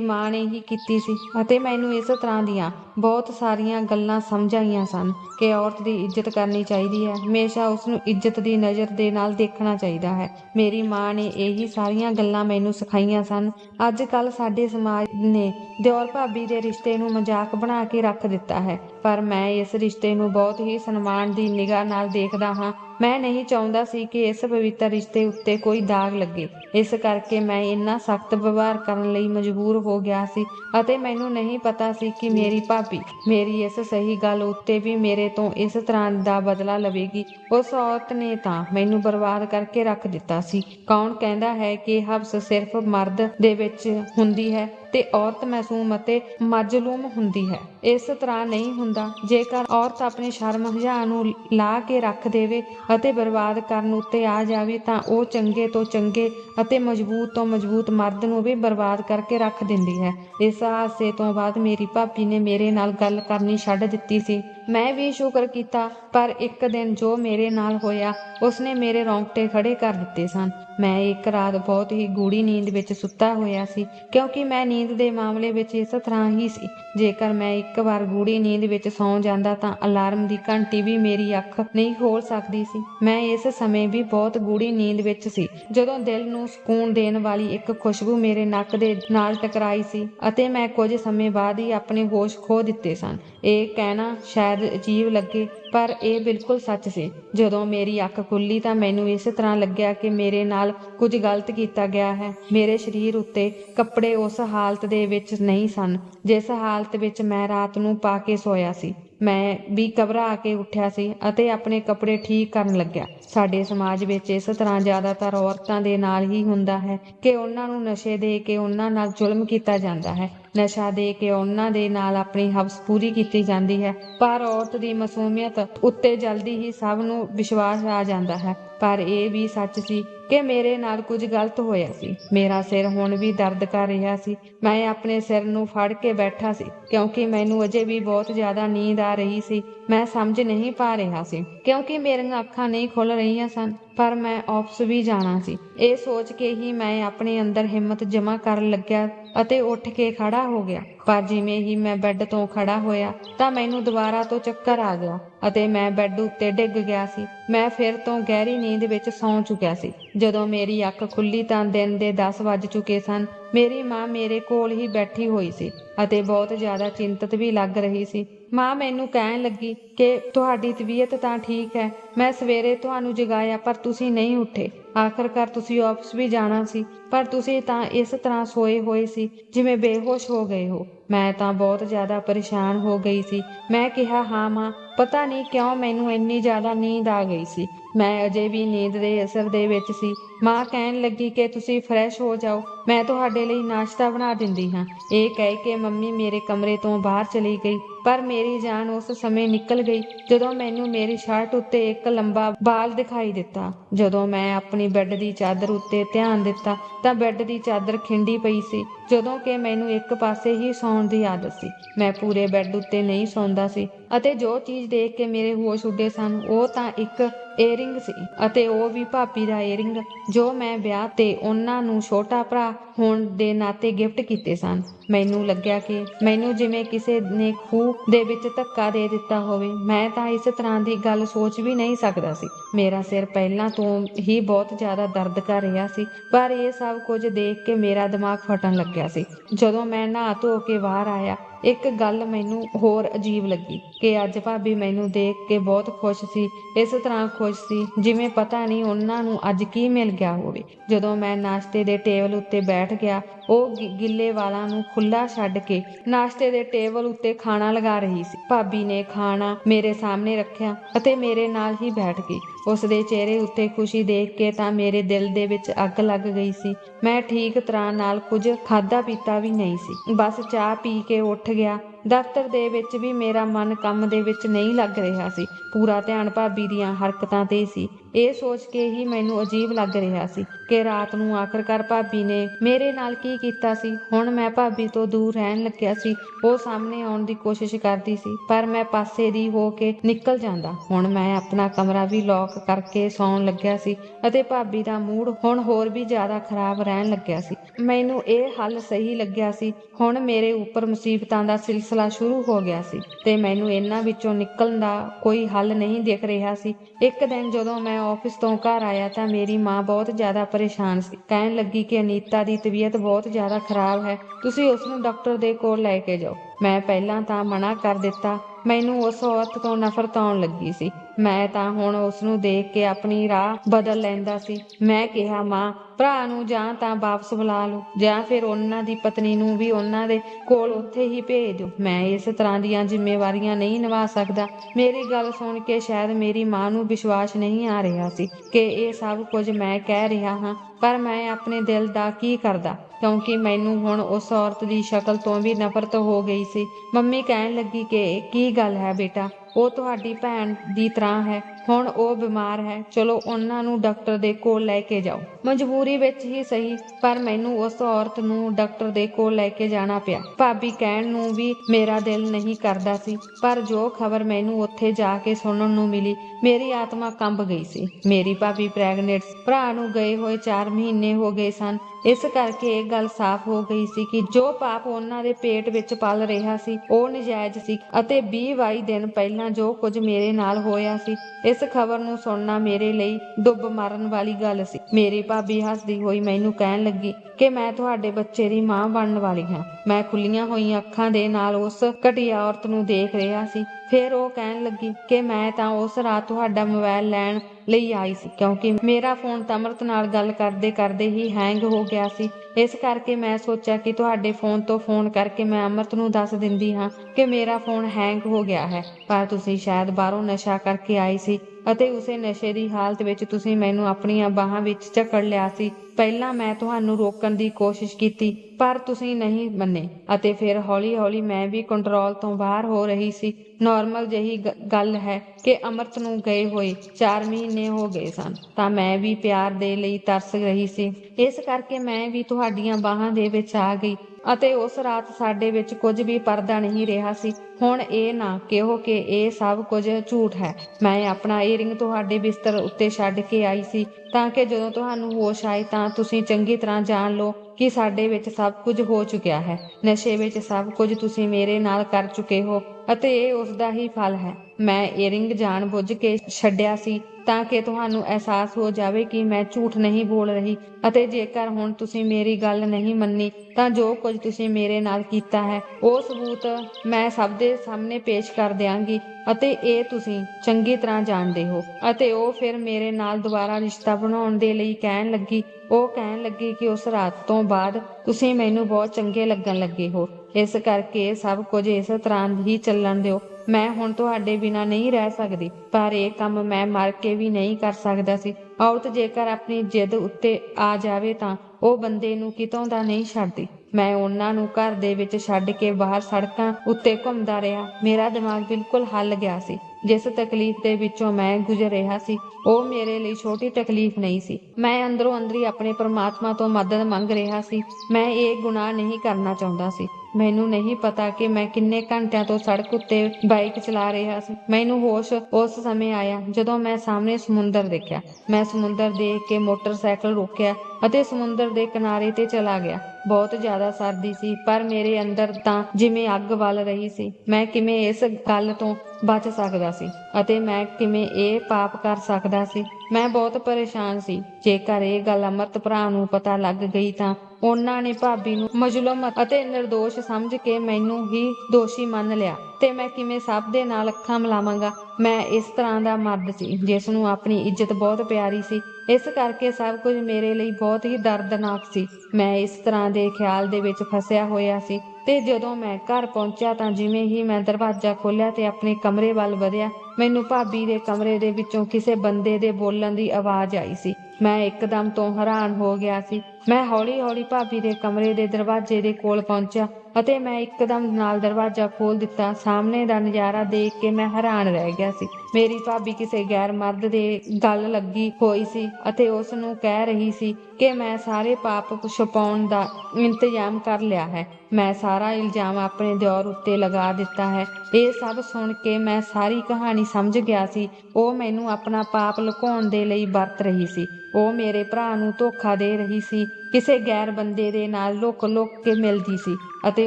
Speaker 1: ਮਾਂ ਨੇ ਹੀ ਕੀਤੀ ਸੀ ਅਤੇ ਮੈਨੂੰ ਇਸ ਤਰ੍ਹਾਂ ਦੀਆਂ ਬਹੁਤ ਸਾਰੀਆਂ ਗੱਲਾਂ ਸਮਝਾਈਆਂ ਸਨ ਕਿ ਔਰਤ ਦੀ ਇੱਜ਼ਤ ਕਰਨੀ ਚਾਹੀਦੀ ਹੈ। ਹਮੇਸ਼ਾ ਉਸ ਨੂੰ ਇੱਜ਼ਤ ਦੀ ਨਜ਼ਰ ਦੇ ਨਾਲ ਦੇਖਣਾ ਚਾਹੀਦਾ ਹੈ। ਮੇਰੀ ਮਾਂ ਨੇ ਇਹੀ ਸਾਰੀਆਂ ਗੱਲਾਂ ਮੈਨੂੰ ਸਿਖਾਈਆਂ ਸਨ। ਅੱਜ ਕੱਲ ਸਾਡੇ ਸਮਾਜ ਨੇ ਦਿਓਰ ਭਾਬੀ ਦੇ ਰਿਸ਼ਤੇ ਨੂੰ ਮਜ਼ਾਕ ਬਣਾ ਕੇ ਰੱਖ ਦਿੱਤਾ ਹੈ। ਪਰ ਮੈਂ ਇਸ ਰਿਸ਼ਤੇ ਨੂੰ ਬਹੁਤ ਹੀ ਸਨਮਾਨ ਦੀ ਨਿਗਾਹ ਨਾਲ ਦੇਖਦਾ ਹਾਂ। ਮੈਂ ਨਹੀਂ ਚਾਹੁੰਦਾ ਸੀ ਕਿ ਇਸ ਪਵਿੱਤਰ ਰਿਸ਼ਤੇ ਉੱਤੇ ਕੋਈ ਦਾਗ ਲੱਗੇ। ਇਸ ਕਰਕੇ ਮੈਂ ਇੰਨਾ ਸਖਤ ਵਿਵਹਾਰ ਕਰਨ ਲਈ ਮਜਬੂਰ ਹੋ ਗਿਆ ਸੀ ਅਤੇ ਮੈਨੂੰ ਨਹੀਂ ਪਤਾ ਸੀ ਕਿ ਮੇਰੀ ਭਾਬੀ ਮੇਰੀ ਇਸ ਸਹੀ ਗੱਲ ਉੱਤੇ ਵੀ ਮੇਰੇ ਤੋਂ ਇਸ ਤਰ੍ਹਾਂ ਦਾ ਬਦਲਾ ਲਵੇਗੀ। ਉਸ ਔਰਤ ਨੇ ਤਾਂ ਮੈਨੂੰ ਬਰਬਾਦ ਕਰਕੇ ਰੱਖ ਦਿੱਤਾ ਸੀ। ਕੌਣ ਕਹਿੰਦਾ ਹੈ ਕਿ ਹਬਸ ਸਿਰਫ ਮਰਦ ਦੇ ਵਿੱਚ ਹੁੰਦੀ ਹੈ ਤੇ ਔਰਤ ਮਾਸੂਮ ਅਤੇ ਮਜਲੂਮ ਹੁੰਦੀ ਹੈ। ਇਸ ਤਰ੍ਹਾਂ ਨਹੀਂ ਹੁੰਦਾ। ਜੇਕਰ ਔਰਤ ਆਪਣੇ ਸ਼ਰਮ ਹਜਾ ਨੂੰ ਲਾ ਕੇ ਰੱਖ ਦੇਵੇ ਅਤੇ ਬਰਬਾਦ ਕਰਨ ਉੱਤੇ ਆ ਜਾਵੇ ਤਾਂ ਉਹ ਚੰਗੇ ਤੋਂ ਚੰਗੇ ਅਤੇ ਮਜ਼ਬੂਤ ਤੋਂ ਮਜ਼ਬੂਤ ਮਰਦ ਨੂੰ ਵੀ ਬਰਬਾਦ ਕਰਕੇ ਰੱਖ ਦਿੰਦੀ ਹੈ। ਇਸ ਹਾਦਸੇ ਤੋਂ ਬਾਅਦ ਮੇਰੀ ਭਾਬੀ ਨੇ ਮੇਰੇ ਨਾਲ ਗੱਲ ਕਰਨੀ ਛੱਡ ਦਿੱਤੀ ਸੀ। ਮੈਂ ਵੀ ਸ਼ੁਕਰ ਕੀਤਾ, ਪਰ ਇੱਕ ਦਿਨ ਜੋ ਮੇਰੇ ਨਾਲ ਹੋਇਆ, ਉਸਨੇ ਮੇਰੇ ਰੌਂਗਟੇ ਖੜੇ ਕਰ ਦਿੱਤੇ ਸਨ। ਮੈਂ ਇੱਕ ਰਾਤ ਬਹੁਤ ਹੀ ਗੂੜੀ ਨੀਂਦ ਵਿੱਚ ਸੁੱਤਾ ਹੋਇਆ ਸੀ, ਕਿਉਂਕਿ ਮੈਂ ਨੀਂਦ ਦੇ ਮਾਮਲੇ ਵਿੱਚ ਇਸ ਤਰ੍ਹਾਂ ਹੀ ਸੀ। ਜੇਕਰ ਮੈਂ ਇੱਕ ਵਾਰ ਗੂੜੀ ਨੀਂਦ ਵਿੱਚ ਸੌਂ ਜਾਂਦਾ ਤਾਂ ਅਲਾਰਮ ਦੀ ਘੰਟੀ ਵੀ ਮੇਰੀ ਅੱਖ ਨਹੀਂ ਖੋਲ ਸਕਦੀ ਸੀ। ਮੈਂ ਇਸ ਸਮੇਂ ਵੀ ਬਹੁਤ ਗੂੜੀ ਨੀਂਦ ਵਿੱਚ ਸੀ। ਜਦੋਂ ਦਿਲ ਨੂੰ ਸਕੂਨ ਦੇਣ ਵਾਲੀ ਇੱਕ ਖੁਸ਼ਬੂ ਮੇਰੇ ਨੱਕ ਦੇ ਨਾਲ ਟਕਰਾਈ ਸੀ ਅਤੇ ਮੈਂ ਕੁਝ ਸਮੇਂ ਬਾਅਦ ਹੀ ਆਪਣੇ ਹੋਸ਼ ਖੋ ਦਿੱਤੇ ਸਨ। ਇਹ ਕਹਿਣਾ ਸ਼ਾਇਦ ਅਜੀਬ ਲੱਗੇ, ਪਰ ਇਹ ਬਿਲਕੁਲ ਸੱਚ ਸੀ। ਜਦੋਂ ਮੇਰੀ ਅੱਖ ਖੁੱਲੀ ਤਾਂ ਮੈਨੂੰ ਇਸ ਤਰ੍ਹਾਂ ਲੱਗਿਆ ਕਿ ਮੇਰੇ ਨਾਲ ਕੁਝ ਗਲਤ ਕੀਤਾ ਗਿਆ ਹੈ। ਮੇਰੇ ਸਰੀਰ ਉੱਤੇ ਕੱਪੜੇ ਉਸ ਹਾਲਤ ਦੇ ਵਿੱਚ ਨਹੀਂ ਸਨ, ਜਿਸ ਹਾਲਤ ਵਿੱਚ ਮੈਂ ਰਾਤ ਨੂੰ ਪਾ ਕੇ ਸੋਇਆ ਸੀ। ਮੈਂ ਵੀ ਘਬਰਾ ਕੇ ਉੱਠਿਆ ਸੀ ਅਤੇ ਆਪਣੇ ਕੱਪੜੇ ਠੀਕ ਕਰਨ ਲੱਗਿਆ। ਸਾਡੇ ਸਮਾਜ ਵਿੱਚ ਇਸ ਤਰ੍ਹਾਂ ਜ਼ਿਆਦਾਤਰ ਔਰਤਾਂ ਦੇ ਨਾਲ ਹੀ ਹੁੰਦਾ ਹੈ ਕਿ ਉਹਨਾਂ ਨੂੰ ਨਸ਼ੇ ਦੇ ਕੇ ਉਹਨਾਂ ਨਾਲ ਜ਼ੁਲਮ ਕੀਤਾ ਜਾਂਦਾ ਹੈ। ਨਸ਼ਾ ਦੇ ਕੇ ਉਹਨਾਂ ਦੇ ਨਾਲ ਆਪਣੀ ਹਵਸ ਪੂਰੀ ਕੀਤੀ ਜਾਂਦੀ ਹੈ। ਪਰ ਔਰਤ ਦੀ ਮਾਸੂਮੀਅਤ ਉੱਤੇ ਜਲਦੀ ਹੀ ਸਭ ਨੂੰ ਵਿਸ਼ਵਾਸ ਆ ਜਾਂਦਾ ਹੈ। ਪਰ ਇਹ ਵੀ ਸੱਚ ਸੀ ਕਿ ਮੇਰੇ ਨਾਲ ਕੁਝ ਗਲਤ ਹੋਇਆ ਸੀ। ਮੇਰਾ ਸਿਰ ਹੁਣ ਵੀ ਦਰਦ ਕਰ ਰਿਹਾ ਸੀ। ਮੈਂ ਆਪਣੇ ਸਿਰ ਨੂੰ ਫੜ ਕੇ ਬੈਠਾ ਸੀ, ਕਿਉਂਕਿ ਮੈਨੂੰ ਅਜੇ ਵੀ ਬਹੁਤ ਜ਼ਿਆਦਾ ਨੀਂਦ ਆ ਰਹੀ ਸੀ। ਮੈਂ ਸਮਝ ਨਹੀਂ ਪਾ ਰਿਹਾ ਸੀ, ਕਿਉਂਕਿ ਮੇਰੀਆਂ ਅੱਖਾਂ ਨਹੀਂ ਖੁੱਲ ਰਹੀਆਂ ਸਨ, ਪਰ ਮੈਂ ਆਫਿਸ ਵੀ ਜਾਣਾ ਸੀ। ਇਹ ਸੋਚ ਕੇ ਹੀ ਮੈਂ ਆਪਣੇ ਅੰਦਰ ਹਿੰਮਤ ਜਮ੍ਹਾਂ ਕਰਨ ਲੱਗਿਆ ਅਤੇ ਉੱਠ ਕੇ ਖੜਾ ਹੋ ਗਿਆ। ਪਰ ਜਿਵੇਂ ਹੀ ਮੈਂ ਬੈੱਡ ਤੋਂ ਖੜਾ ਹੋਇਆ, ਤਾਂ ਮੈਨੂੰ ਦੁਬਾਰਾ ਤੋਂ ਚੱਕਰ ਆ ਗਿਆ ਅਤੇ ਮੈਂ ਬੈੱਡ ਉੱਤੇ ਡਿੱਗ ਗਿਆ ਸੀ। ਮੈਂ ਫਿਰ ਤੋਂ ਗਹਿਰੀ ਨੀਂਦ ਵਿੱਚ ਸੌਂ ਚੁੱਕਿਆ ਸੀ। ਜਦੋਂ ਮੇਰੀ ਅੱਖ ਖੁੱਲੀ ਤਾਂ ਦਿਨ ਦੇ 10 ਵੱਜ ਚੁੱਕੇ ਸਨ। ਮੇਰੀ ਮਾਂ ਮੇਰੇ ਕੋਲ ਹੀ ਬੈਠੀ ਹੋਈ ਸੀ ਅਤੇ ਬਹੁਤ ਜ਼ਿਆਦਾ ਚਿੰਤਤ ਵੀ ਲੱਗ ਰਹੀ ਸੀ। ਮਾਂ ਮੈਨੂੰ ਕਹਿਣ ਲੱਗੀ ਕਿ ਤੁਹਾਡੀ ਤਬੀਅਤ ਤਾਂ ਠੀਕ ਹੈ, ਮੈਂ ਸਵੇਰੇ ਤੁਹਾਨੂੰ ਜਗਾਇਆ, ਪਰ ਤੁਸੀਂ ਨਹੀਂ ਉੱਠੇ। ਆਖਰਕਾਰ ਤੁਸੀਂ ਆਫਿਸ ਵੀ ਜਾਣਾ ਸੀ, ਪਰ ਤੁਸੀਂ ਤਾਂ ਇਸ ਤਰ੍ਹਾਂ ਸੋਏ ਹੋਏ ਸੀ ਜਿਵੇਂ ਬੇਹੋਸ਼ ਹੋ ਗਏ ਹੋ। ਮੈਂ ਤਾਂ ਬਹੁਤ ਜ਼ਿਆਦਾ ਪਰੇਸ਼ਾਨ ਹੋ ਗਈ ਸੀ। ਮੈਂ ਕਿਹਾ, ਹਾਂ ਮਾਂ, ਪਤਾ ਨਹੀਂ ਕਿਉਂ ਮੈਨੂੰ ਇੰਨੀ ਜ਼ਿਆਦਾ ਨੀਂਦ ਆ ਗਈ ਸੀ। ਮੈਂ ਅਜੇ ਵੀ ਨੀਂਦ ਦੇ ਅਸਰ ਦੇ ਵਿੱਚ ਸੀ। ਮਾਂ ਕਹਿਣ ਲੱਗੀ ਕਿ ਤੁਸੀਂ ਫਰੈਸ਼ ਹੋ ਜਾਓ, ਮੈਂ ਤੁਹਾਡੇ ਲਈ ਨਾਸ਼ਤਾ ਬਣਾ ਦਿੰਦੀ ਹਾਂ। ਇਹ ਕਹਿ ਕੇ ਮੰਮੀ ਮੇਰੇ ਕਮਰੇ ਤੋਂ ਬਾਹਰ ਚਲੀ ਗਈ, ਪਰ ਮੇਰੀ ਜਾਨ ਉਸ ਸਮੇਂ ਨਿਕਲ ਗਈ ਜਦੋਂ ਮੈਨੂੰ ਮੇਰੀ ਸ਼ਰਟ ਉੱਤੇ ਇੱਕ ਲੰਬਾ ਬਾਲ ਦਿਖਾਈ ਦਿੱਤਾ। ਜਦੋਂ ਮੈਂ ਆਪਣੀ ਬੈੱਡ ਦੀ ਚਾਦਰ ਉੱਤੇ ਧਿਆਨ ਦਿੱਤਾ, ਤਾਂ ਬੈੱਡ ਦੀ ਚਾਦਰ ਖਿੰਡੀ ਪਈ ਸੀ, ਜਦੋਂ ਕਿ ਮੈਨੂੰ ਇੱਕ ਪਾਸੇ ਹੀ ਸੌਣ ਦੀ ਆਦਤ ਸੀ। ਮੈਂ ਪੂਰੇ ਬੈੱਡ ਉੱਤੇ ਨਹੀਂ ਸੌਂਦਾ ਸੀ, ਅਤੇ ਜੋ ਚੀਜ਼ ਦੇਖ ਕੇ ਮੇਰੇ ਹੋਸ਼ ਉੱਡੇ ਸਨ, ਉਹ ਤਾਂ ਇੱਕ ਏਅਰਿੰਗ ਸੀ, ਅਤੇ ਉਹ ਵੀ ਭਾਪੀ ਦਾ ਏਅਰਿੰਗ ਜੋ ਮੈਂ ਵਿਆਹ ਤੇ ਉਹਨਾਂ ਨੂੰ ਛੋਟਾ ਭਰਾ ਹੋਣ ਦੇ ਨਾਤੇ ਗਿਫਟ ਕੀਤੇ ਸਨ, ਮੈਨੂੰ ਲੱਗਿਆ ਕਿ ਮੈਨੂੰ ਜਿਵੇਂ ਕਿਸੇ ਨੇ ਖੂਹ ਦੇ ਵਿੱਚ ਧੱਕਾ ਦੇ ਦਿੱਤਾ ਹੋਵੇ, ਮੈਂ ਤਾਂ ਇਸ ਤਰ੍ਹਾਂ ਦੀ ਗੱਲ ਸੋਚ ਵੀ ਨਹੀਂ ਸਕਦਾ ਸੀ। ਮੇਰਾ ਸਿਰ ਪਹਿਲਾਂ ਤੋਂ ਹੀ ਬਹੁਤ ਜ਼ਿਆਦਾ ਦਰਦ ਕਰ ਰਿਹਾ ਸੀ, ਪਰ ਇਹ ਸਭ ਕੁਝ ਦੇਖ ਕੇ ਮੇਰਾ ਦਿਮਾਗ ਫਟਣ ਲੱਗਿਆ ਸੀ। ਜਦੋਂ ਮੈਂ ਨਹਾ ਧੋ ਕੇ ਬਾਹਰ ਆਇਆ ਇੱਕ ਗੱਲ ਮੈਨੂੰ ਹੋਰ ਅਜੀਬ ਲੱਗੀ ਕਿ ਅੱਜ ਭਾਬੀ ਮੈਨੂੰ ਦੇਖ ਕੇ ਬਹੁਤ ਖੁਸ਼ ਸੀ, ਇਸ ਤਰ੍ਹਾਂ ਖੁਸ਼ ਸੀ ਜਿਵੇਂ ਪਤਾ ਨਹੀਂ ਉਹਨਾਂ ਨੂੰ ਅੱਜ ਕੀ ਮਿਲ ਗਿਆ ਹੋਵੇ। ਜਦੋਂ ਮੈਂ ਨਾਸ਼ਤੇ ਦੇ ਟੇਬਲ ਉੱਤੇ ਬੈਠ ਗਿਆ, ਉਹ ਗਿੱਲੇ ਵਾਲਾਂ ਨੂੰ ਖੁੱਲਾ ਛੱਡ ਕੇ ਨਾਸ਼ਤੇ ਦੇ ਟੇਬਲ ਉੱਤੇ ਖਾਣਾ ਲਗਾ ਰਹੀ ਸੀ। ਭਾਬੀ ਨੇ ਖਾਣਾ ਮੇਰੇ ਸਾਹਮਣੇ ਰੱਖਿਆ ਅਤੇ ਮੇਰੇ ਨਾਲ ਹੀ ਬੈਠ ਗਈ। ਉਸ ਦੇ ਚਿਹਰੇ ਉੱਤੇ ਖੁਸ਼ੀ ਦੇਖ ਕੇ ਤਾਂ ਮੇਰੇ ਦਿਲ ਦੇ ਵਿੱਚ ਅੱਗ ਲੱਗ ਗਈ ਸੀ। ਮੈਂ ਠੀਕ ਤਰ੍ਹਾਂ ਨਾਲ ਕੁਝ ਖਾਦਾ ਪੀਤਾ ਵੀ ਨਹੀਂ ਸੀ। ਬਸ ਚਾਹ ਪੀ ਕੇ ਉੱਠ ਗਿਆ। ਦਫ਼ਤਰ ਦੇ ਵਿੱਚ ਵੀ ਮੇਰਾ ਮਨ ਕੰਮ ਦੇ ਵਿੱਚ ਨਹੀਂ ਲੱਗ ਰਿਹਾ ਸੀ। ਪੂਰਾ ਧਿਆਨ ਭਾਬੀ ਦੀਆਂ ਹਰਕਤਾਂ ਤੇ ਸੀ। ਇਹ ਸੋਚ ਕੇ ਹੀ ਮੈਨੂੰ ਅਜੀਬ ਲੱਗ ਰਿਹਾ ਸੀ ਕਿ ਰਾਤ ਨੂੰ ਆਖਰਕਾਰ ਭਾਬੀ ਨੇ ਮੇਰੇ ਨਾਲ ਕੀ ਕੀਤਾ ਸੀ। ਹੁਣ ਮੈਂ ਭਾਬੀ ਤੋਂ ਦੂਰ ਰਹਿਣ ਲੱਗਿਆ ਸੀ। ਉਹ ਸਾਹਮਣੇ ਆਉਣ ਦੀ ਕੋਸ਼ਿਸ਼ ਕਰਦੀ ਸੀ, ਪਰ ਮੈਂ ਪਾਸੇ ਦੀ ਹੋ ਕੇ ਨਿਕਲ ਜਾਂਦਾ। ਹੁਣ ਮੈਂ ਆਪਣਾ ਕਮਰਾ ਵੀ ਲੌਕ ਕਰਕੇ ਸੌਣ ਲੱਗਿਆ ਸੀ ਅਤੇ ਭਾਬੀ ਦਾ ਮੂਡ ਹੁਣ ਹੋਰ ਵੀ ਜ਼ਿਆਦਾ ਖਰਾਬ ਰਹਿਣ ਲੱਗਿਆ ਸੀ। ਮੈਨੂੰ ਇਹ ਹੱਲ ਸਹੀ ਲੱਗਿਆ ਸੀ। ਹੁਣ ਮੇਰੇ ਉੱਪਰ ਮੁਸੀਬਤਾਂ ਦਾ ਸਿਲਸਿਲਾ ਸ਼ੁਰੂ ਹੋ ਗਿਆ ਸੀ ਤੇ ਮੈਨੂੰ ਇਹਨਾਂ ਵਿੱਚੋਂ ਨਿਕਲਣ ਦਾ ਕੋਈ ਹੱਲ ਨਹੀਂ ਦਿਖ ਰਿਹਾ ਸੀ। ਇੱਕ ਦਿਨ ਜਦੋਂ ਮੈਂ ਆਫਿਸ ਤੋਂ ਘਰ ਆਇਆ ਤਾਂ ਮੇਰੀ ਮਾਂ ਬਹੁਤ ਜ਼ਿਆਦਾ ਪਰੇਸ਼ਾਨ ਸੀ। ਕਹਿਣ ਲੱਗੀ ਕਿ ਅਨੀਤਾ ਦੀ ਤਬੀਅਤ ਬਹੁਤ ਜ਼ਿਆਦਾ ਖਰਾਬ ਹੈ, ਤੁਸੀਂ ਉਸ ਨੂੰ ਡਾਕਟਰ ਦੇ ਕੋਲ ਲੈ ਕੇ ਜਾਓ। ਮੈਂ ਪਹਿਲਾਂ ਤਾਂ ਮਨਾ ਕਰ ਦਿੱਤਾ, ਮੈਨੂੰ ਉਸ ਔਰਤ ਤੋਂ ਨਫ਼ਰਤ ਆਉਣ ਲੱਗੀ ਸੀ। ਮੈਂ ਤਾਂ ਹੁਣ ਉਸ ਨੂੰ ਦੇਖ ਕੇ ਆਪਣੀ ਰਾਹ ਬਦਲ ਲੈਂਦਾ ਸੀ। ਮੈਂ ਕਿਹਾ, ਮਾਂ, ਭਰਾ ਨੂੰ ਜਾਂ ਤਾਂ ਵਾਪਸ ਬੁਲਾ ਲਓ, ਜਾਂ ਫਿਰ ਉਹਨਾਂ ਦੀ ਪਤਨੀ ਨੂੰ ਵੀ ਉਹਨਾਂ ਦੇ ਕੋਲ ਉੱਥੇ ਹੀ ਭੇਜ ਦਿਓ। ਮੈਂ ਇਸ ਤਰ੍ਹਾਂ ਦੀਆਂ ਜ਼ਿੰਮੇਵਾਰੀਆਂ ਨਹੀਂ ਨਿਭਾ ਸਕਦਾ। ਮੇਰੀ ਗੱਲ ਸੁਣ ਕੇ ਸ਼ਾਇਦ ਮੇਰੀ ਮਾਂ ਨੂੰ ਵਿਸ਼ਵਾਸ ਨਹੀਂ ਆ ਰਿਹਾ ਸੀ ਕਿ ਇਹ ਸਭ ਕੁਝ ਮੈਂ ਕਹਿ ਰਿਹਾ ਹਾਂ, ਪਰ ਮੈਂ ਆਪਣੇ ਦਿਲ ਦਾ ਕੀ ਕਰਦਾ? ਕਿਉਂਕਿ ਮੈਨੂੰ ਹੁਣ ਉਸ ਔਰਤ ਦੀ ਸ਼ਕਲ ਤੋਂ ਵੀ ਨਫ਼ਰਤ ਹੋ ਗਈ ਸੀ। ਮੰਮੀ ਕਹਿਣ ਲੱਗੀ ਕਿ ਕੀ ਗੱਲ ਹੈ ਬੇਟਾ? ਉਹ ਤੁਹਾਡੀ ਭੈਣ ਦੀ ਤਰ੍ਹਾਂ ਹੈ, ਹੁਣ ਉਹ ਬਿਮਾਰ ਹੈ। ਚਲੋ, ਉਹਨਾਂ ਨੂੰ ਡਾਕਟਰ ਦੇ ਕੋਲ ਲੈ ਕੇ ਜਾਓ। ਮਜਬੂਰੀ ਵਿੱਚ ਹੀ ਸਹੀ, ਪਰ ਮੈਨੂੰ ਉਸ ਔਰਤ ਨੂੰ ਡਾਕਟਰ ਦੇ ਕੋਲ ਲੈ ਕੇ ਜਾਣਾ ਪਿਆ। ਭਾਬੀ ਕਹਿਣ ਨੂੰ ਵੀ ਮੇਰਾ ਦਿਲ ਨਹੀਂ ਕਰਦਾ ਸੀ, ਪਰ ਜੋ ਖਬਰ ਮੈਨੂੰ ਉੱਥੇ ਜਾ ਕੇ ਸੁਣਨ ਨੂੰ ਮਿਲੀ, ਮੇਰੀ ਆਤਮਾ ਕੰਬ ਗਈ ਸੀ। ਮੇਰੀ ਭਾਬੀ ਪ੍ਰੈਗਨੈਂਟ, ਭਰਾ ਨੂੰ ਗਏ ਹੋਏ 4 ਮਹੀਨੇ ਹੋ ਗਏ ਸਨ। ਇਸ ਕਰਕੇ ਇਹ ਗੱਲ ਸਾਫ਼ ਹੋ ਗਈ ਸੀ ਕਿ ਜੋ ਪਾਪ ਉਹਨਾਂ ਦੇ ਪੇਟ ਵਿੱਚ ਪਲ ਰਿਹਾ ਸੀ, ਉਹ ਨਜਾਇਜ਼ ਸੀ ਅਤੇ 20-22 ਦਿਨ ਪਹਿਲਾਂ ਜੋ ਕੁਝ ਮੇਰੇ ਨਾਲ ਹੋਇਆ ਸੀ, ਇਸ ਖਬਰ ਨੂੰ ਸੁਣਨਾ ਮੇਰੇ ਲਈ ਡੁੱਬ ਮਾਰਨ ਵਾਲੀ ਗੱਲ ਸੀ। ਮੇਰੀ ਭਾਬੀ ਹੱਸਦੀ ਹੋਈ ਮੈਨੂੰ ਕਹਿਣ ਲੱਗੀ ਕਿ ਮੈਂ ਤੁਹਾਡੇ ਬੱਚੇ ਦੀ ਮਾਂ ਬਣਨ ਵਾਲੀ ਹਾਂ। ਮੈਂ ਖੁੱਲੀਆਂ ਹੋਈਆਂ ਅੱਖਾਂ ਦੇ ਨਾਲ ਉਸ ਘਟੀਆ ਔਰਤ ਨੂੰ ਦੇਖ ਰਿਹਾ ਸੀ। ਫਿਰ ਉਹ ਕਹਿਣ ਲੱਗੀ ਕਿ ਮੈਂ ਤਾਂ ਉਸ ਰਾਤ ਤੁਹਾਡਾ ਮੋਬਾਈਲ ਲੈਣ ਲਈ ਆਈ ਸੀ, ਕਿਉਂਕਿ ਮੇਰਾ ਫੋਨ ਤਾਂ ਅਮਰਤ ਨਾਲ ਗੱਲ ਕਰਦੇ ਕਰਦੇ ਹੀ ਹੈਂਗ ਹੋ ਗਿਆ ਸੀ। ਇਸ ਕਰਕੇ ਮੈਂ ਸੋਚਿਆ ਕਿ ਤੁਹਾਡੇ ਫੋਨ ਤੋਂ ਫੋਨ ਕਰਕੇ ਮੈਂ ਅਮਰਤ ਨੂੰ ਦੱਸ ਦਿੰਦੀ ਹਾਂ ਕਿ ਮੇਰਾ ਫੋਨ ਹੈਂਗ ਹੋ ਗਿਆ ਹੈ। ਪਰ ਤੁਸੀਂ ਸ਼ਾਇਦ ਬਾਹਰੋਂ ਨਸ਼ਾ ਕਰਕੇ ਆਈ ਸੀ। ਅਤੇ ਉਸੇ ਨਸ਼ੇ ਦੀ ਹਾਲਤ ਵਿੱਚ ਤੁਸੀਂ ਮੈਨੂੰ ਆਪਣੀਆਂ ਬਾਹਾਂ ਵਿੱਚ ਝਕੜ ਲਿਆ ਸੀ। ਪਹਿਲਾਂ ਮੈਂ ਤੁਹਾਨੂੰ ਰੋਕਣ ਦੀ ਕੋਸ਼ਿਸ਼ ਕੀਤੀ, ਪਰ ਤੁਸੀਂ ਨਹੀਂ ਮੰਨੇ। ਅਤੇ ਫਿਰ ਹੌਲੀ-ਹੌਲੀ ਮੈਂ ਵੀ ਕੰਟਰੋਲ ਤੋਂ ਬਾਹਰ ਹੋ ਰਹੀ ਸੀ। ਨਾਰਮਲ ਜਿਹੀ ਗੱਲ ਹੈ ਕਿ ਅਮਰਤ ਨੂੰ ਗਏ ਹੋਏ 4 ਮਹੀਨੇ ਹੋ ਗਏ ਸਨ, ਤਾਂ ਮੈਂ ਵੀ ਪਿਆਰ ਦੇ ਲਈ ਤਰਸ ਰਹੀ ਸੀ। ਇਸ ਕਰਕੇ ਮੈਂ ਵੀ ਤੁਹਾਡੀਆਂ ਬਾਹਾਂ ਦੇ ਵਿੱਚ ਆ ਗਈ। ਅਤੇ ਉਸ ਰਾਤ ਸਾਡੇ ਵਿੱਚ ਕੁਝ ਵੀ ਪਰਦਾ ਨਹੀਂ ਰਿਹਾ ਸੀ। ਹੁਣ ਇਹ ਨਾ ਕਿਹੋ ਕਿ ਇਹ ਸਭ ਕੁਝ ਝੂਠ ਹੈ। ਮੈਂ ਆਪਣਾ ਈਅਰਿੰਗ ਤੁਹਾਡੇ ਬਿਸਤਰ ਉੱਤੇ ਛੱਡ ਕੇ ਆਈ ਸੀ। ਤਾਂ ਕਿ ਜਦੋਂ ਤੁਹਾਨੂੰ ਹੋਸ਼ ਆਏ ਤਾਂ ਤੁਸੀਂ ਚੰਗੀ ਤਰ੍ਹਾਂ ਜਾਣ ਲਓ ਕਿ ਸਾਡੇ ਵਿੱਚ ਸਭ ਕੁਝ ਹੋ ਚੁੱਕਿਆ ਹੈ। ਨਸ਼ੇ ਵਿੱਚ ਸਭ ਕੁਝ ਤੁਸੀਂ ਮੇਰੇ ਨਾਲ ਕਰ ਚੁੱਕੇ ਹੋ। ਅਤੇ ਇਹ ਉਸ ਦਾ ਹੀ ਫਲ ਹੈ। ਮੈਂ ਈਅਰਿੰਗ ਜਾਣ ਬੁੱਝ ਕੇ ਛੱਡਿਆ ਸੀ ਤਾਂ ਕਿ ਤੁਹਾਨੂੰ ਅਹਿਸਾਸ ਹੋ ਜਾਵੇ ਕਿ ਮੈਂ ਝੂਠ ਨਹੀਂ ਬੋਲ ਰਹੀ ਅਤੇ ਜੇਕਰ ਹੁਣ ਤੁਸੀਂ ਮੇਰੀ ਗੱਲ ਨਹੀਂ ਮੰਨੀ ਤਾਂ ਜੋ ਕੁਝ ਤੁਸੀਂ ਮੇਰੇ ਨਾਲ ਕੀਤਾ ਹੈ, ਉਹ ਸਬੂਤ ਮੈਂ ਸਭ ਦੇ ਸਾਹਮਣੇ ਪੇਸ਼ ਕਰ ਦਿਆਂਗੀ ਅਤੇ ਇਹ ਤੁਸੀਂ ਚੰਗੀ ਤਰ੍ਹਾਂ ਜਾਣਦੇ ਹੋ। ਅਤੇ ਉਹ ਫਿਰ ਮੇਰੇ ਨਾਲ ਦੁਬਾਰਾ ਰਿਸ਼ਤਾ ਬਣਾਉਣ ਦੇ ਲਈ ਕਹਿਣ ਲੱਗੀ। ਉਹ ਕਹਿਣ ਲੱਗੀ ਕਿ ਉਸ ਰਾਤ ਤੋਂ ਬਾਅਦ ਤੁਸੀਂ ਮੈਨੂੰ ਬਹੁਤ ਚੰਗੇ ਲੱਗਣ ਲੱਗੇ ਹੋ। ਇਸ ਕਰਕੇ ਸਭ ਕੁਝ ਇਸ ਤਰ੍ਹਾਂ ਹੀ ਚੱਲਣ ਦਿਓ। ਮੈਂ ਹੁਣ ਤੁਹਾਡੇ ਬਿਨਾ ਨਹੀਂ ਰਹਿ ਸਕਦੀ, ਪਰ ਇਹ ਕੰਮ ਮੈਂ ਮਰ ਕੇ ਵੀ ਨਹੀਂ ਕਰ ਸਕਦਾ ਸੀ। ਔਰਤ ਜੇਕਰ ਆਪਣੀ ਜਿੱਦ ਉੱਤੇ ਆ ਜਾਵੇ ਤਾਂ ਉਹ ਬੰਦੇ ਨੂੰ ਕਿਤੋਂ ਦਾ ਨਹੀਂ ਛੱਡਦੀ। ਮੈਂ ਉਹਨਾਂ ਨੂੰ ਘਰ ਦੇ ਵਿੱਚ ਛੱਡ ਕੇ ਬਾਹਰ ਸੜਕਾਂ ਉੱਤੇ ਘੁੰਮਦਾ ਰਿਹਾ। ਮੇਰਾ ਦਿਮਾਗ ਬਿਲਕੁਲ ਹੱਲ ਗਿਆ ਸੀ। ਜਿਸ ਤਕਲੀਫ ਦੇ ਵਿੱਚੋਂ ਮੈਂ ਗੁਜ਼ਰ ਰਿਹਾ ਸੀ, ਉਹ ਮੇਰੇ ਲਈ ਛੋਟੀ ਤਕਲੀਫ ਨਹੀਂ ਸੀ। ਮੈਂ ਅੰਦਰੋਂ ਅੰਦਰੀ ਆਪਣੇ ਪਰਮਾਤਮਾ ਤੋਂ ਮਦਦ ਮੰਗ ਰਿਹਾ ਸੀ। ਮੈਂ ਇਹ ਗੁਨਾਹ ਨਹੀਂ ਕਰਨਾ ਚਾਹੁੰਦਾ ਸੀ। ਮੈਨੂੰ ਨਹੀਂ ਪਤਾ ਕਿ ਮੈਂ ਕਿੰਨੇ ਘੰਟਿਆਂ ਤੋਂ ਸੜਕ ਉੱਤੇ ਬਾਈਕ ਚਲਾ ਰਿਹਾ ਸੀ। ਮੈਨੂੰ ਹੋਸ਼ ਉਸ ਸਮੇਂ ਆਇਆ ਜਦੋਂ ਮੈਂ ਸਾਹਮਣੇ ਸਮੁੰਦਰ ਦੇਖਿਆ। ਮੈਂ ਸਮੁੰਦਰ ਦੇਖ ਕੇ ਮੋਟਰਸਾਈਕਲ ਰੋਕਿਆ ਅਤੇ ਸਮੁੰਦਰ ਦੇ ਕਿਨਾਰੇ ਤੇ ਚਲਾ ਗਿਆ। ਬਹੁਤ ਜ਼ਿਆਦਾ ਸਰਦੀ ਸੀ, ਪਰ ਮੇਰੇ ਅੰਦਰ ਤਾਂ ਜਿਵੇਂ ਅੱਗ ਬਲ ਰਹੀ ਸੀ। ਮੈਂ ਕਿਵੇਂ ਇਸ ਗੱਲ ਤੋਂ ਬਚ ਸਕਦਾ ਸੀ ਅਤੇ ਮੈਂ ਕਿਵੇਂ ਇਹ ਪਾਪ ਕਰ ਸਕਦਾ ਸੀ। ਮੈਂ ਬਹੁਤ ਪਰੇਸ਼ਾਨ ਸੀ। ਜੇਕਰ ਇਹ ਗੱਲ ਅਮਰਤ ਭਰਾ ਨੂੰ ਪਤਾ ਲੱਗ ਗਈ ਤਾਂ ਉਹਨਾਂ ਨੇ ਭਾਬੀ ਨੂੰ ਮਜਲੂਮ ਅਤੇ નિર્ਦੋਸ਼ ਸਮਝ ਕੇ ਮੈਨੂੰ ਹੀ ਦੋਸ਼ੀ ਮੰਨ ਲਿਆ ਤੇ ਮੈਂ ਕਿਵੇਂ ਸਭ ਦੇ ਨਾਲ ਅੱਖਾਂ ਮਿਲਾਵਾਂਗਾ? ਮੈਂ ਇਸ ਤਰ੍ਹਾਂ ਦਾ ਮਰਦ ਸੀ, ਜਿਸ ਨੂੰ ਆਪਣੀ ਇੱਜ਼ਤ ਬਹੁਤ ਪਿਆਰੀ ਸੀ। ਇਸ ਕਰਕੇ ਸਭ ਕੁਝ ਮੇਰੇ ਲਈ ਬਹੁਤ ਹੀ ਦਰਦਨਾਕ ਸੀ। ਮੈਂ ਇਸ ਤਰ੍ਹਾਂ ਦੇ ਖਿਆਲ ਦੇ ਵਿੱਚ ਫਸਿਆ ਹੋਇਆ ਸੀ। ਤੇ ਜਦੋਂ ਮੈਂ ਘਰ ਪਹੁੰਚਿਆ ਤਾਂ ਜਿਵੇਂ ਹੀ ਮੈਂ ਦਰਵਾਜ਼ਾ ਖੋਲ੍ਹਿਆ ਤੇ ਆਪਣੇ ਕਮਰੇ ਵੱਲ ਵਧਿਆ, ਮੈਨੂੰ ਭਾਬੀ ਦੇ ਕਮਰੇ ਦੇ ਵਿੱਚੋਂ ਕਿਸੇ ਬੰਦੇ ਦੇ ਬੋਲਣ ਦੀ ਆਵਾਜ਼ ਆਈ ਸੀ। ਮੈਂ ਇੱਕਦਮ ਤੋਂ ਹੈਰਾਨ ਹੋ ਗਿਆ ਸੀ। ਮੈਂ ਹੌਲੀ-ਹੌਲੀ ਭਾਬੀ ਦੇ ਕਮਰੇ ਦੇ ਦਰਵਾਜ਼ੇ ਦੇ ਕੋਲ ਪਹੁੰਚਿਆ ਅਤੇ ਮੈਂ ਇੱਕਦਮ ਨਾਲ ਦਰਵਾਜ਼ਾ ਖੋਲ ਦਿੱਤਾ। ਸਾਹਮਣੇ ਦਾ ਨਜ਼ਾਰਾ ਦੇਖ ਕੇ ਮੈਂ ਹੈਰਾਨ ਰਹਿ ਗਿਆ ਸੀ। ਮੇਰੀ ਭਾਬੀ ਕਿਸੇ ਗੈਰ ਮਰਦ ਦੇ ਗੱਲ ਲੱਗੀ ਹੋਈ ਸੀ ਅਤੇ ਉਸ ਨੂੰ ਕਹਿ ਰਹੀ ਸੀ ਕਿ ਮੈਂ ਸਾਰੇ ਪਾਪ ਛੁਪਾਉਣ ਦਾ ਇੰਤਜ਼ਾਮ ਕਰ ਲਿਆ ਹੈ। ਮੈਂ ਸਾਰਾ ਇਲਜ਼ਾਮ ਆਪਣੇ ਦਿਓਰ ਉੱਤੇ ਲਗਾ ਦਿੱਤਾ ਹੈ। ਇਹ ਸਭ ਸੁਣ ਕੇ ਮੈਂ ਸਾਰੀ ਕਹਾਣੀ ਸਮਝ ਗਿਆ ਸੀ। ਉਹ ਮੈਨੂੰ ਆਪਣਾ ਪਾਪ ਲੁਕਾਉਣ ਦੇ ਲਈ ਵਰਤ ਰਹੀ ਸੀ। ਉਹ ਮੇਰੇ ਭਰਾ ਨੂੰ ਧੋਖਾ ਦੇ ਰਹੀ ਸੀ। ਕਿਸੇ ਗੈਰ ਬੰਦੇ ਦੇ ਨਾਲ ਲੁਕ-ਲੁਕ ਕੇ ਮਿਲਦੀ ਸੀ ਅਤੇ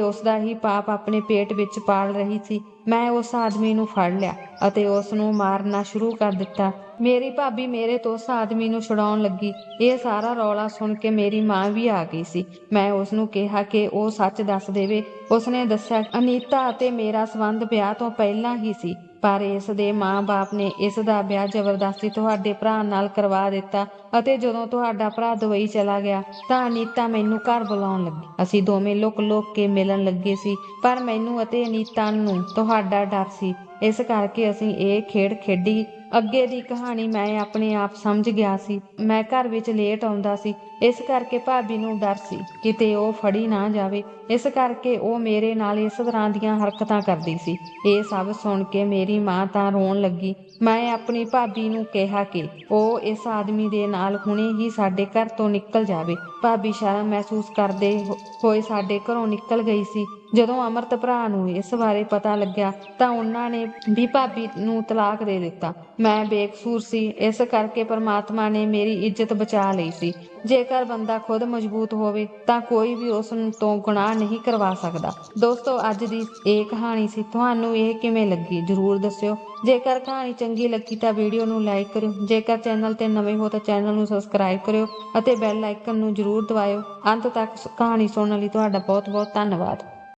Speaker 1: ਉਸ ਦਾ ਹੀ ਪਾਪ ਆਪਣੇ ਪੇਟ ਵਿੱਚ ਪਾਲ ਰਹੀ ਸੀ। ਮੈਂ ਉਸ ਆਦਮੀ ਨੂੰ ਫੜ ਲਿਆ ਅਤੇ ਉਸ ਨੂੰ ਮਾਰਨਾ ਸ਼ੁਰੂ ਕਰ ਦਿੱਤਾ। ਮੇਰੀ ਭਾਬੀ ਮੇਰੇ ਤੋਂ ਉਸ ਆਦਮੀ ਨੂੰ ਛੁਡਾਉਣ ਲੱਗੀ। ਇਹ ਸਾਰਾ ਰੌਲਾ ਸੁਣ ਕੇ ਮੇਰੀ ਮਾਂ ਵੀ ਆ ਗਈ ਸੀ। ਮੈਂ ਉਸ ਨੂੰ ਕਿਹਾ ਕਿ ਉਹ ਸੱਚ ਦੱਸ ਦੇਵੇ। ਉਸਨੇ ਦੱਸਿਆ, ਅਨੀਤਾ ਅਤੇ ਮੇਰਾ ਸੰਬੰਧ ਵਿਆਹ ਤੋਂ ਪਹਿਲਾਂ ਹੀ ਸੀ। ਪਰ ਇਸ ਦੇ ਮਾਂ-ਬਾਪ ਨੇ ਇਸ ਦਾ ਵਿਆਹ ਜ਼ਬਰਦਸਤੀ ਤੁਹਾਡੇ ਭਰਾ ਨਾਲ ਕਰਵਾ ਦਿੱਤਾ ਅਤੇ ਜਦੋਂ ਤੁਹਾਡਾ ਭਰਾ ਦੁਬਈ ਚਲਾ ਗਿਆ ਤਾਂ ਅਨੀਤਾ ਮੈਨੂੰ ਘਰ ਬੁਲਾਉਣ ਲੱਗੀ। ਅਸੀਂ ਦੋਵੇਂ ਲੁਕ-ਲੁਕ ਕੇ ਮਿਲਣ ਲੱਗੇ ਸੀ, ਪਰ ਮੈਨੂੰ ਅਤੇ ਅਨੀਤਾ ਨੂੰ ਤੁਹਾਡਾ ਡਰ ਸੀ। ਇਸ ਕਰਕੇ ਅਸੀਂ ਇਹ ਖੇਡ ਖੇਡੀ ਅੱਗੇ ਦੀ ਕਹਾਣੀ ਮੈਂ ਆਪਣੇ ਆਪ ਸਮਝ ਗਿਆ ਸੀ। ਮੈਂ ਘਰ ਵਿੱਚ ਲੇਟ ਆਉਂਦਾ ਸੀ। ਇਸ ਕਰਕੇ ਭਾਬੀ ਨੂੰ ਡਰ ਸੀ ਕਿਤੇ ਉਹ ਫੜੀ ਨਾ ਜਾਵੇ। ਇਸ ਕਰਕੇ ਉਹ ਮੇਰੇ ਨਾਲ ਇਸ ਤਰ੍ਹਾਂ ਦੀਆਂ ਹਰਕਤਾਂ ਕਰਦੀ ਸੀ। ਇਹ ਸਭ ਸੁਣ ਕੇ ਮੇਰੀ ਮਾਂ ਤਾਂ ਰੋਣ ਲੱਗੀ। ਮੈਂ ਆਪਣੀ ਭਾਬੀ ਨੂੰ ਕਿਹਾ ਕਿ ਉਹ ਇਸ ਆਦਮੀ ਦੇ ਨਾਲ ਹੁਣੇ ਹੀ ਸਾਡੇ ਘਰ ਤੋਂ ਨਿਕਲ ਜਾਵੇ। ਭਾਬੀ ਸ਼ਰਮ ਮਹਿਸੂਸ ਕਰਦੇ ਹੋਏ ਸਾਡੇ ਘਰੋਂ ਨਿਕਲ ਗਈ ਸੀ। ਜਦੋਂ ਅਮਰਤ ਭਰਾ ਨੂੰ ਇਸ ਬਾਰੇ ਪਤਾ ਲੱਗਿਆ ਤਾਂ ਉਹਨਾਂ ਨੇ ਵੀ ਭਾਬੀ ਨੂੰ ਤਲਾਕ ਦੇ ਦਿੱਤਾ। ਮੈਂ ਬੇਕਸੂਰ ਸੀ। ਇਸ ਕਰਕੇ ਪਰਮਾਤਮਾ ਨੇ ਮੇਰੀ ਇੱਜ਼ਤ ਬਚਾ ਲਈ ਸੀ। ਜੇਕਰ ਬੰਦਾ ਖੁਦ ਮਜ਼ਬੂਤ ਹੋਵੇ ਤਾਂ ਕੋਈ ਵੀ ਉਸ ਤੋਂ ਗੁਨਾਹ ਨਹੀਂ ਕਰਵਾ ਸਕਦਾ। ਦੋਸਤੋ, ਅੱਜ ਦੀ ਇਹ ਕਹਾਣੀ ਸੀ। ਤੁਹਾਨੂੰ ਇਹ ਕਿਵੇਂ ਲੱਗੀ? ਜਰੂਰ ਦੱਸਿਓ। ਜੇਕਰ ਕਹਾਣੀ ਚੰਗੀ ਲੱਗੀ ਤਾਂ ਵੀਡੀਓ ਨੂੰ ਲਾਈਕ ਕਰਿਓ। ਜੇਕਰ ਚੈਨਲ ਤੇ ਨਵੇਂ ਹੋ ਤਾਂ ਚੈਨਲ ਨੂੰ ਸਬਸਕ੍ਰਾਈਬ ਕਰਿਓ ਅਤੇ ਬੈਲ ਆਈਕਨ ਨੂੰ ਜਰੂਰ ਦਬਾਇਓ। ਅੰਤ ਤੱਕ ਕਹਾਣੀ ਸੁਣਨ ਲਈ ਤੁਹਾਡਾ ਬਹੁਤ ਬਹੁਤ ਧੰਨਵਾਦ।